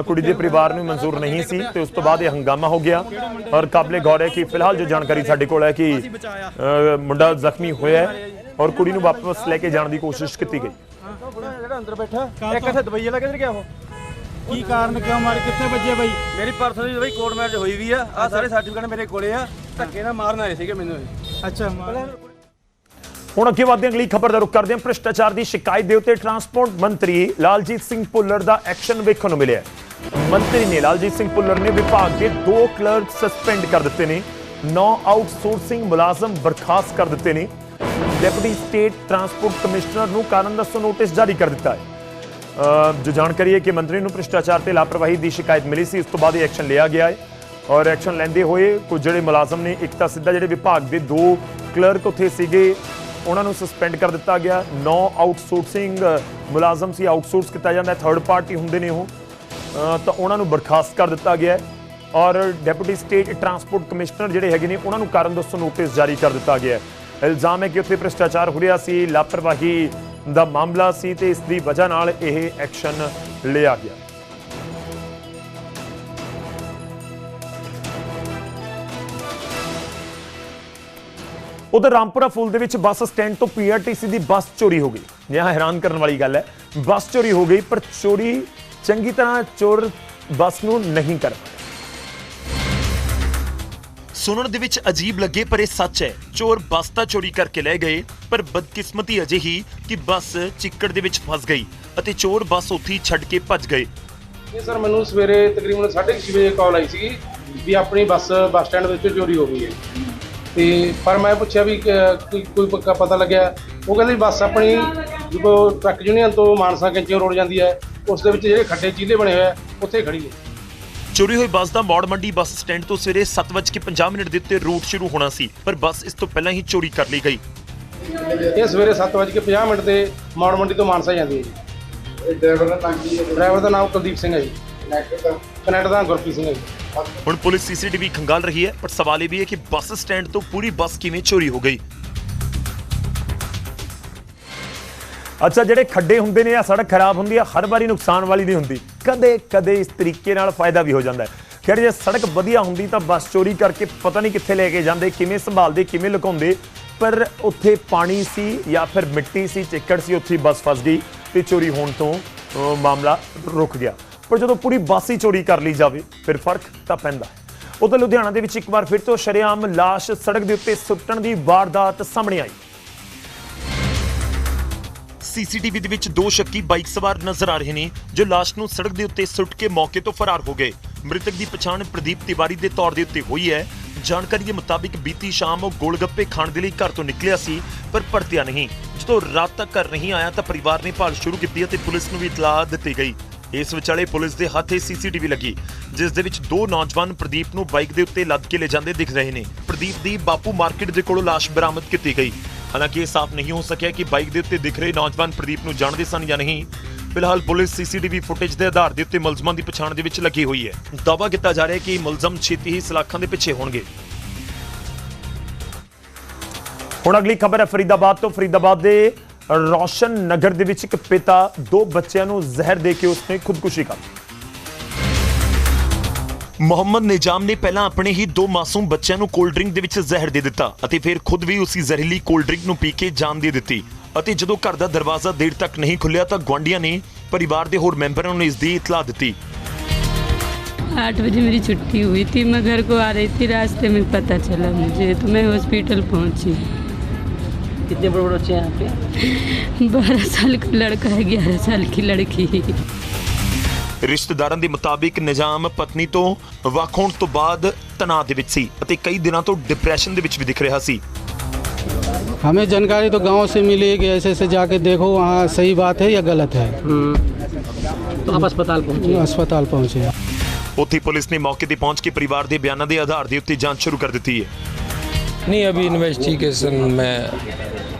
ਕੁੜੀ ਦੇ ਪਰਿਵਾਰ ਨੂੰ ਮਨਜ਼ੂਰ ਨਹੀਂ ਸੀ ਤੇ ਉਸ ਤੋਂ ਬਾਅਦ ਇਹ ਹੰਗਾਮਾ ਹੋ ਗਿਆ। ਔਰ ਕਾਬਲੇ ਗੌਰ ਹੈ ਕਿ ਫਿਲਹਾਲ ਜੋ ਜਾਣਕਾਰੀ ਸਾਡੇ ਕੋਲ ਹੈ ਕਿ ਮੁੰਡਾ ਜ਼ਖਮੀ ਹੋਇਆ ਹੈ ਔਰ ਕੁੜੀ ਨੂੰ ਵਾਪਸ ਲੈ ਕੇ ਜਾਣ ਦੀ ਕੋਸ਼ਿਸ਼ ਕੀਤੀ ਗਈ। ਜਿਹੜਾ ਅੰਦਰ ਬੈਠਾ ਇੱਕ ਇੱਥੇ ਦਵਾਈ ਵਾਲਾ ਕਿੱਧਰ ਗਿਆ ਉਹ? ਕੀ ਕਾਰਨ ਕਿਉਂ ਮਾਰੇ? ਕਿੱਥੇ ਵੱਜੇ ਬਾਈ? ਮੇਰੀ ਪਰਸੋਂ ਦੀ ਬਾਈ ਕੋਰਟ ਮੈਰਿਜ ਹੋਈ ਵੀ ਆ। ਆ ਸਾਰੇ ਸਰਟੀਫਿਕੇਟ ਮੇਰੇ ਕੋਲੇ ਆ। ਧੱਕੇ ਨਾਲ ਮਾਰਨ ਆਏ ਸੀਗੇ ਮੈਨੂੰ ਅੱਛਾ ਹੁਣ ਅੱਗੇ ਵਧਦੇ ਹਾਂ, ਅਗਲੀ ਖਬਰ ਦਾ ਰੁਖ ਕਰਦੇ ਹਾਂ। ਭ੍ਰਿਸ਼ਟਾਚਾਰ ਦੀ ਸ਼ਿਕਾਇਤ ਦੇ ਉੱਤੇ ਟਰਾਂਸਪੋਰਟ ਮੰਤਰੀ ਲਾਲਜੀਤ ਸਿੰਘ ਭੁੱਲਰ ਦਾ ਐਕਸ਼ਨ ਵੇਖਣ ਨੂੰ ਮਿਲਿਆ ਮੰਤਰੀ ਨੇ ਲਾਲਜੀਤ ਸਿੰਘ ਭੁੱਲਰ ਨੇ ਵਿਭਾਗ ਦੇ ਦੋ ਕਲਰਕ ਸਸਪੈਂਡ ਕਰ ਦਿੱਤੇ ਨੇ, ਨੌ ਆਊਟਸੋਰਸਿੰਗ ਮੁਲਾਜ਼ਮ ਬਰਖਾਸਤ ਕਰ ਦਿੱਤੇ ਨੇ। ਡਿਪਟੀ ਸਟੇਟ ਟਰਾਂਸਪੋਰਟ ਕਮਿਸ਼ਨਰ ਨੂੰ ਕਾਰਨ ਦੱਸੋ ਨੋਟਿਸ ਜਾਰੀ ਕਰ ਦਿੱਤਾ ਹੈ। ਜੋ ਜਾਣਕਾਰੀ ਹੈ ਕਿ ਮੰਤਰੀ ਨੂੰ ਭ੍ਰਿਸ਼ਟਾਚਾਰ ਤੇ ਲਾਪਰਵਾਹੀ ਦੀ ਸ਼ਿਕਾਇਤ ਮਿਲੀ ਸੀ, ਉਸ ਤੋਂ ਬਾਅਦ ਇਹ ਐਕਸ਼ਨ ਲਿਆ ਗਿਆ ਹੈ। ਔਰ ਐਕਸ਼ਨ ਲੈਂਦੇ ਹੋਏ ਕੁਝ ਜਿਹੜੇ ਮੁਲਾਜ਼ਮ ਨੇ, ਇੱਕ ਤਾਂ ਸਿੱਧਾ ਜਿਹੜੇ ਵਿਭਾਗ ਦੇ ਦੋ ਕਲਰਕ ਉੱਥੇ ਸੀਗੇ ਉਹਨਾਂ ਨੂੰ ਸਸਪੈਂਡ ਕਰ ਦਿੱਤਾ ਗਿਆ। ਨੌ ਆਊਟਸੋਰਸਿੰਗ ਮੁਲਾਜ਼ਮ ਸੀ ਆਊਟਸੋਰਸ ਕੀਤਾ ਜਾਂਦਾ ਥਰਡ ਪਾਰਟੀ ਹੁੰਦੇ ਨੇ ਉਹ। ਤਾਂ ਉਹਨਾਂ ਨੂੰ ਬਰਖਾਸਤ ਕਰ ਦਿੱਤਾ ਗਿਆ ਔਰ ਡਿਪਟੀ ਸਟੇਟ ਟਰਾਂਸਪੋਰਟ ਕਮਿਸ਼ਨਰ ਜਿਹੜੇ ਹੈਗੇ ਨੇ, ਉਹਨਾਂ ਨੂੰ ਕਾਰਨ ਦੱਸੋ ਨੋਟਿਸ ਜਾਰੀ ਕਰ ਦਿੱਤਾ ਗਿਆ ਇਲਜ਼ਾਮ ਹੈ ਕਿ ਉੱਥੇ ਭ੍ਰਿਸ਼ਟਾਚਾਰ ਹੋ ਰਿਹਾ ਸੀ, ਲਾਪਰਵਾਹੀ ਦਾ ਮਾਮਲਾ ਸੀ ਤੇ ਇਸ ਦੀ ਵਜ੍ਹਾ ਨਾਲ ਇਹ ਐਕਸ਼ਨ ਲਿਆ ਗਿਆ। ਉਧਰ ਰਾਮਪੁਰਾ ਫੂਲ ਦੇ ਵਿੱਚ ਬੱਸ ਸਟੈਂਡ ਤੋਂ ਪੀਆਰਟੀਸੀ ਦੀ ਬੱਸ ਚੋਰੀ ਹੋ ਗਈ। ਇਹ ਹੈਰਾਨ ਕਰਨ ਵਾਲੀ ਗੱਲ ਹੈ ਬੱਸ ਚੋਰੀ ਹੋ ਗਈ ਪਰ ਚੋਰੀ ਚੰਗੀ ਤਰ੍ਹਾਂ ਚੋਰ ਬੱਸ ਨੂੰ ਨਹੀਂ ਕਰ ਪਾਏ। ਸੁਣਨ ਦੇ ਵਿੱਚ ਅਜੀਬ ਲੱਗੇ ਪਰ ਇਹ ਸੱਚ ਹੈ ਚੋਰ ਬੱਸ ਤਾਂ ਚੋਰੀ ਕਰਕੇ ਲੈ ਗਏ ਪਰ ਬਦਕਿਸਮਤੀ ਅਜਿਹੀ ਕਿ ਬੱਸ ਚਿੱਕੜ ਦੇ ਵਿੱਚ ਫਸ ਗਈ ਅਤੇ ਚੋਰ ਬੱਸ ਉੱਥੇ ਹੀ ਛੱਡ ਕੇ ਭੱਜ ਗਏ। ਇਹ ਸਰ ਮੈਨੂੰ ਸਵੇਰੇ ਤਕਰੀਬਨ 6:30 ਵਜੇ ਕਾਲ ਆਈ ਸੀਗੀ ਵੀ ਆਪਣੀ ਬੱਸ ਬੱਸ ਸਟੈਂਡ ਵਿੱਚ ਚੋਰੀ ਹੋ ਗਈ ਹੈ। ਤੇ ਪਰ ਮੈਂ ਪੁੱਛਿਆ ਵੀ ਕਿ- ਕੋਈ ਕੋਈ ਪੱਕਾ ਪਤਾ ਲੱਗਿਆ। ਉਹ ਕਹਿੰਦੇ ਵੀ ਬੱਸ ਆਪਣੀ ਜਦੋਂ ਟਰੱਕ ਯੂਨੀਅਨ ਤੋਂ ਮਾਨਸਾ ਕੈਂਚੀ ਰੋਡ ਜਾਂਦੀ ਹੈ ਉਸ ਦੇ ਵਿੱਚ ਜਿਹੜੇ ਖੱਡੇ ਚੀਲੇ ਬਣੇ ਹੋਏ ਆ ਉੱਥੇ ਖੜੀ ਹੈ। ਚੋਰੀ ਹੋਈ ਬੱਸ ਦਾ ਮੌੜ ਮੰਡੀ ਬੱਸ ਸਟੈਂਡ ਤੋਂ ਸਵੇਰੇ 7:50 ਮਿੰਟ ਦੇ ਉੱਤੇ ਰੂਟ ਸ਼ੁਰੂ ਹੋਣਾ ਸੀ ਪਰ ਬੱਸ ਇਸ ਤੋਂ ਪਹਿਲਾਂ ਹੀ ਚੋਰੀ ਕਰ ਲਈ ਗਈ। ਇਹ ਸਵੇਰੇ 7:50 ਮਿੰਟ ਤੇ ਮੌੜ ਮੰਡੀ ਤੋਂ ਮਾਨਸਾ ਜਾਂਦੀ ਹੈ ਜੀ। ਡਰਾਈਵਰ ਦਾ ਨਾਮ ਕੀ ਹੈ? ਡਰਾਈਵਰ ਦਾ ਨਾਮ ਕੁਲਦੀਪ ਸਿੰਘ ਹੈ ਜੀ। ਕਨੈਕਟਰ ਦਾ। ਕਨੈਕਟਰ ਦਾ ਗੁਰਪ੍ਰੀਤ ਸਿੰਘ ਹੈ ਜੀ। ਹੁਣ ਪੁਲਿਸ ਸੀਸੀਟੀਵੀ ਖੰਗਾਲ ਰਹੀ ਹੈ, ਪਰ ਸਵਾਲ ਇਹ ਵੀ ਹੈ ਕਿ ਬੱਸ ਸਟੈਂਡ ਤੋਂ ਪੂਰੀ ਬੱਸ ਕਿਵੇਂ ਚੋਰੀ ਹੋ ਗਈ? ਅੱਛਾ, ਜਿਹੜੇ ਖੱਡੇ ਹੁੰਦੇ ਨੇ ਆ ਸੜਕ ਖਰਾਬ ਹੁੰਦੀ ਆ, ਹਰ ਵਾਰੀ ਨੁਕਸਾਨ ਵਾਲੀ ਨਹੀਂ ਹੁੰਦੀ। ਕਦੇ ਕਦੇ ਇਸ ਤਰੀਕੇ ਨਾਲ ਫਾਇਦਾ ਵੀ ਹੋ ਜਾਂਦਾ ਹੈ। ਖੈਰ, ਜੇ ਸੜਕ ਵਧੀਆ ਹੁੰਦੀ ਤਾਂ ਬੱਸ ਚੋਰੀ ਕਰਕੇ ਪਤਾ ਨਹੀਂ ਕਿੱਥੇ ਲੈ ਕੇ ਜਾਂਦੇ, ਕਿਵੇਂ ਸੰਭਾਲਦੇ, ਕਿਵੇਂ ਲੁਕਾਉਂਦੇ। ਪਰ ਉੱਥੇ ਪਾਣੀ ਸੀ ਜਾਂ ਫਿਰ ਮਿੱਟੀ ਸੀ, ਚਿੱਕੜ ਸੀ, ਉੱਥੇ ਬੱਸ ਫਸ ਗਈ ਤੇ ਚੋਰੀ ਹੋਣ ਤੋਂ ਮਾਮਲਾ ਰੁਕ ਗਿਆ। ਪਰ ਜਦੋਂ ਪੂਰੀ ਬੱਸ ਹੀ ਚੋਰੀ ਕਰ ਲਈ ਜਾਵੇ, ਫਿਰ ਫ਼ਰਕ ਤਾਂ ਪੈਂਦਾ ਹੈ। ਉਧਰ ਲੁਧਿਆਣਾ ਦੇ ਵਿੱਚ ਇੱਕ ਵਾਰ ਫਿਰ ਤੋਂ ਸ਼ਰੇਆਮ ਲਾਸ਼ ਸੜਕ ਦੇ ਉੱਤੇ ਸੁੱਟਣ ਦੀ ਵਾਰਦਾਤ ਸਾਹਮਣੇ ਆਈ। ਸੀਸੀਟੀਵੀ ਦੇ ਵਿੱਚ ਦੋ ਸ਼ੱਕੀ ਬਾਈਕ ਸਵਾਰ ਨਜ਼ਰ ਆ ਰਹੇ ਨੇ, ਜੋ ਲਾਸ਼ ਨੂੰ ਸੜਕ ਦੇ ਉੱਤੇ ਸੁੱਟ ਕੇ ਮੌਕੇ ਤੋਂ ਫਰਾਰ ਹੋ ਗਏ। ਮ੍ਰਿਤਕ ਦੀ ਪਛਾਣ ਪ੍ਰਦੀਪ ਤਿਵਾਰੀ ਦੇ ਤੌਰ ਦੇ ਉੱਤੇ ਹੋਈ ਹੈ। ਜਾਣਕਾਰੀ ਦੇ ਮੁਤਾਬਿਕ ਬੀਤੀ ਸ਼ਾਮ ਉਹ ਗੋਲਗੱਪੇ ਖਾਣ ਦੇ ਲਈ ਘਰ ਤੋਂ ਨਿਕਲਿਆ ਸੀ, ਪਰ ਪਰਤਿਆ ਨਹੀਂ। ਜਦੋਂ ਰਾਤ ਤੱਕ ਘਰ ਨਹੀਂ ਆਇਆ ਤਾਂ ਪਰਿਵਾਰ ਨੇ ਭਾਲ ਸ਼ੁਰੂ ਕੀਤੀ ਅਤੇ ਪੁਲਿਸ ਨੂੰ ਵੀ ਇਤਲਾਹ ਦਿੱਤੀ ਗਈ। ਇਸ ਵਿਚਾਲੇ ਪੁਲਿਸ ਦੇ ਹੱਥੇ ਸੀਸੀਟੀਵੀ ਲੱਗੀ, ਜਿਸ ਦੇ ਵਿੱਚ ਦੋ ਨੌਜਵਾਨ ਪ੍ਰਦੀਪ ਨੂੰ ਬਾਈਕ ਦੇ ਉੱਤੇ ਲੱਦ ਕੇ ਲੈ ਜਾਂਦੇ ਦਿਖ ਰਹੇ ਨੇ। ਪ੍ਰਦੀਪ ਦੀ ਬਾਪੂ ਮਾਰਕੀਟ ਦੇ ਕੋਲੋਂ ਲਾਸ਼ ਬਰਾਮਦ ਕੀਤੀ ਗਈ। ਹਾਲਾਂਕਿ ਇਹ ਸਾਫ਼ ਨਹੀਂ ਹੋ ਸਕਿਆ ਕਿ ਬਾਈਕ ਦੇ ਉੱਤੇ ਦਿਖ ਰਹੇ ਨੌਜਵਾਨ ਪ੍ਰਦੀਪ ਨੂੰ ਜਾਣਦੇ ਸਨ ਜਾਂ ਨਹੀਂ। ਫਿਲਹਾਲ ਪੁਲਿਸ ਸੀਸੀਟੀਵੀ ਫੁਟੇਜ ਦੇ ਆਧਾਰ ਦੇ ਉੱਤੇ ਮੁਲਜ਼ਮਾਂ ਦੀ ਪਛਾਣ ਦੇ ਵਿੱਚ ਲੱਗੀ ਹੋਈ ਹੈ। ਦਾਅਵਾ ਕੀਤਾ ਜਾ ਰਿਹਾ ਹੈ ਕਿ ਮੁਲਜ਼ਮ ਛੇਤੀ ਹੀ ਸਲਾਖਾਂ ਦੇ ਪਿੱਛੇ ਹੋਣਗੇ। ਹੁਣ ਅਗਲੀ ਖਬਰ ਹੈ ਫਰੀਦਾਬਾਦ ਤੋਂ। ਫਰੀਦਾਬਾਦ ਦੇ ਰੌਸ਼ਨ ਨਗਰ ਦੇ ਵਿੱਚ ਇੱਕ ਪਿਤਾ ਦੋ ਬੱਚਿਆਂ ਨੂੰ ਜ਼ਹਿਰ ਦੇ ਕੇ ਉਸਨੇ ਖੁਦਕੁਸ਼ੀ ਕਰ ਲਈ ਮੁਹੰਮਦ ਨਿਜਾਮ ਨੇ ਪਹਿਲਾਂ ਆਪਣੇ ਹੀ ਦੋ ਮਾਸੂਮ ਬੱਚਿਆਂ ਨੂੰ ਕੋਲਡ ਡਰਿੰਕ ਦੇ ਵਿੱਚ ਜ਼ਹਿਰ ਦੇ ਦਿੱਤਾ ਅਤੇ ਫਿਰ ਖੁਦ ਵੀ ਉਸੇ ਜ਼ਹਿਰੀਲੀ ਕੋਲਡ ਡਰਿੰਕ ਨੂੰ ਪੀ ਕੇ ਜਾਨ ਦੇ ਦਿੱਤੀ ਅਤੇ ਜਦੋਂ ਘਰ ਦਾ ਦਰਵਾਜ਼ਾ ਦੇਰ ਤੱਕ ਨਹੀਂ ਖੁੱਲਿਆ ਤਾਂ ਗੁਆਂਢੀਆਂ ਨੇ ਪਰਿਵਾਰ ਦੇ ਹੋਰ ਮੈਂਬਰਾਂ ਨੂੰ ਇਸ ਦੀ ਇਤਲਾਹ ਦਿੱਤੀ आठ बजे मेरी छुट्टी हुई थी मैं घर को आ रही थी रास्ते में पता चला मुझे तो मैं हॉस्पिटल पहुंची कितने बड़े बड़े बच्चे हैं यहाँ पे बारह साल का लड़का है ग्यारह साल की लड़की ਰਿਸ਼ਤੇਦਾਰਾਂ ਦੇ ਮੁਤਾਬਿਕ ਨਿਜਾਮ ਪਤਨੀ ਤੋਂ ਵੱਖ ਹੋਣ ਤੋਂ ਬਾਅਦ ਤਣਾਅ ਦੇ ਵਿੱਚ ਸੀ ਅਤੇ ਕਈ ਦਿਨਾਂ ਤੋਂ ਡਿਪਰੈਸ਼ਨ ਦੇ ਵਿੱਚ ਵੀ ਦਿਖ ਰਿਹਾ ਸੀ हमें जानकारी तो गांव से मिली कि ऐसे ऐसे जाके देखो वहाँ सही बात है या गलत है तो आप अस्पताल पहुँचे अस्पताल पहुँचे ਉੱਥੇ ਪੁਲਿਸ ਨੇ ਮੌਕੇ ਤੇ ਪਹੁੰਚ ਕੇ ਪਰਿਵਾਰ ਦੇ ਬਿਆਨਾਂ ਦੇ ਆਧਾਰ ਦੇ ਉੱਤੇ ਜਾਂਚ ਸ਼ੁਰੂ ਕਰ ਦਿੱਤੀ ਹੈ नहीं अभी इन्वेस्टिगेशन में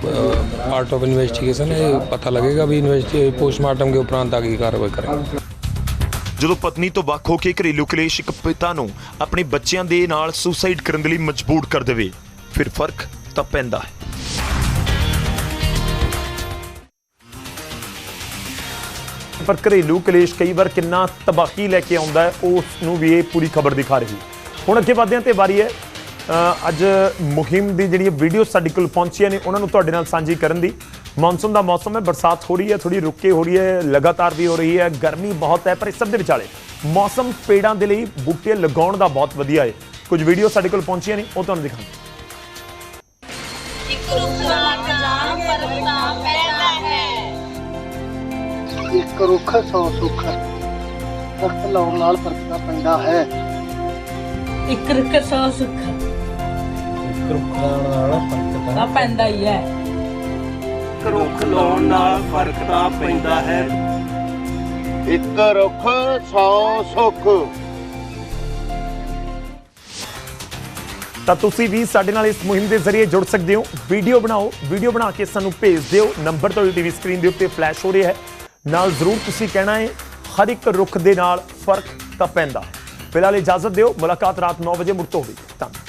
पार्ट ऑफ इन्वेस्टिगेशन है पता लगेगा अभी इन्वेस्टि पोस्टमार्टम के उपरांत आगे की कार्रवाई करेंगे ਜਦੋਂ ਪਤਨੀ ਤੋਂ ਵੱਖ ਹੋ ਕੇ ਘਰੇਲੂ ਕਲੇਸ਼ ਇੱਕ ਪਿਤਾ ਨੂੰ ਆਪਣੇ ਬੱਚਿਆਂ ਦੇ ਨਾਲ ਸੁਸਾਈਡ ਕਰਨ ਦੇ ਲਈ ਮਜਬੂਰ ਕਰ ਦੇਵੇ ਫਿਰ ਫਰਕ ਤਾਂ ਪੈਂਦਾ ਹੈ ਪਰ ਘਰੇਲੂ ਕਲੇਸ਼ ਕਈ ਵਾਰ ਕਿੰਨਾ ਤਬਾਹੀ ਲੈ ਕੇ ਆਉਂਦਾ ਹੈ ਉਸ ਨੂੰ ਵੀ ਇਹ ਪੂਰੀ ਖਬਰ ਦਿਖਾ ਰਹੀ ਹੈ ਹੁਣ ਅੱਗੇ ਵਧਦੇ ਹਾਂ ਤੇ ਵਾਰੀ ਹੈ ਅ, ਅੱਜ ਮੁਹਿੰਮ ਦੀ ਜਿਹੜੀ ਵੀਡੀਓ ਸਾਡੇ ਕੋਲ ਪਹੁੰਚੀਆਂ ਨੇ ਉਹਨਾਂ ਨੂੰ ਤੁਹਾਡੇ ਨਾਲ ਸਾਂਝੀ ਕਰਨ ਦੀ। ਮੌਨਸੂਨ ਦਾ ਮੌਸਮ ਹੈ ਬਰਸਾਤ ਹੋ ਰਹੀ ਹੈ ਥੋੜੀ ਰੁਕ ਹੋ ਰਹੀ ਹੈ ਲਗਾਤਾਰ ਵੀ ਹੋ ਰਹੀ ਹੈ ਗਰਮੀ ਬਹੁਤ ਹੈ ਪਰ ਇਸ ਸਭ ਦੇ ਵਿਚਾਲੇ ਮੌਸਮ ਪੇੜਾਂ ਦੇ ਲਈ ਬੂਟੇ ਲਗਾਉਣ ਦਾ ਬਹੁਤ ਵਧੀਆ ਹੈ। ਕੁਝ ਵੀਡੀਓ ਸਾਡੇ ਕੋਲ ਪਹੁੰਚੀਆਂ ਨੇ ਉਹ ਤੁਹਾਨੂੰ ਦਿਖਾਉਂਦੇ ਇੱਕ ਰੁੱਖ ਸੌ ਸੁੱਖ ਦਰਖਤ ਲਾਉਣ ਨਾਲ ਪਰਤਾ ਪੈਂਦਾ ਹੈ। ਇੱਕ ਰੁੱਖ ਸੌ ਸੁੱਖ। ਤਾਂ ਤੁਸੀਂ ਵੀ ਸਾਡੇ ਨਾਲ ਇਸ ਮੁਹਿੰਮ ਦੇ ਜ਼ਰੀਏ ਜੁੜ ਸਕਦੇ ਹੋ। ਵੀਡੀਓ ਬਣਾਓ ਵੀਡੀਓ ਬਣਾ ਕੇ ਸਾਨੂੰ ਭੇਜ ਦਿਓ। ਨੰਬਰ ਤੁਹਾਡੀ ਟੀਵੀ ਸਕਰੀਨ ਦੇ ਉੱਤੇ ਫਲੈਸ਼ ਹੋ ਰਿਹਾ ਹੈ। ਨਾਲ ਜ਼ਰੂਰ ਤੁਸੀਂ ਕਹਿਣਾ ਹੈ ਹਰ ਇੱਕ ਰੁੱਖ ਦੇ ਨਾਲ ਫ਼ਰਕ ਤਾਂ ਪੈਂਦਾ ਫਿਲਹਾਲ ਇਜਾਜ਼ਤ ਦਿਓ ਮੁਲਾਕਾਤ ਰਾਤ 9 ਵਜੇ ਮੁੜ ਤੋਂ ਹੋਵੇਗੀ। ਧੰਨਵਾਦ।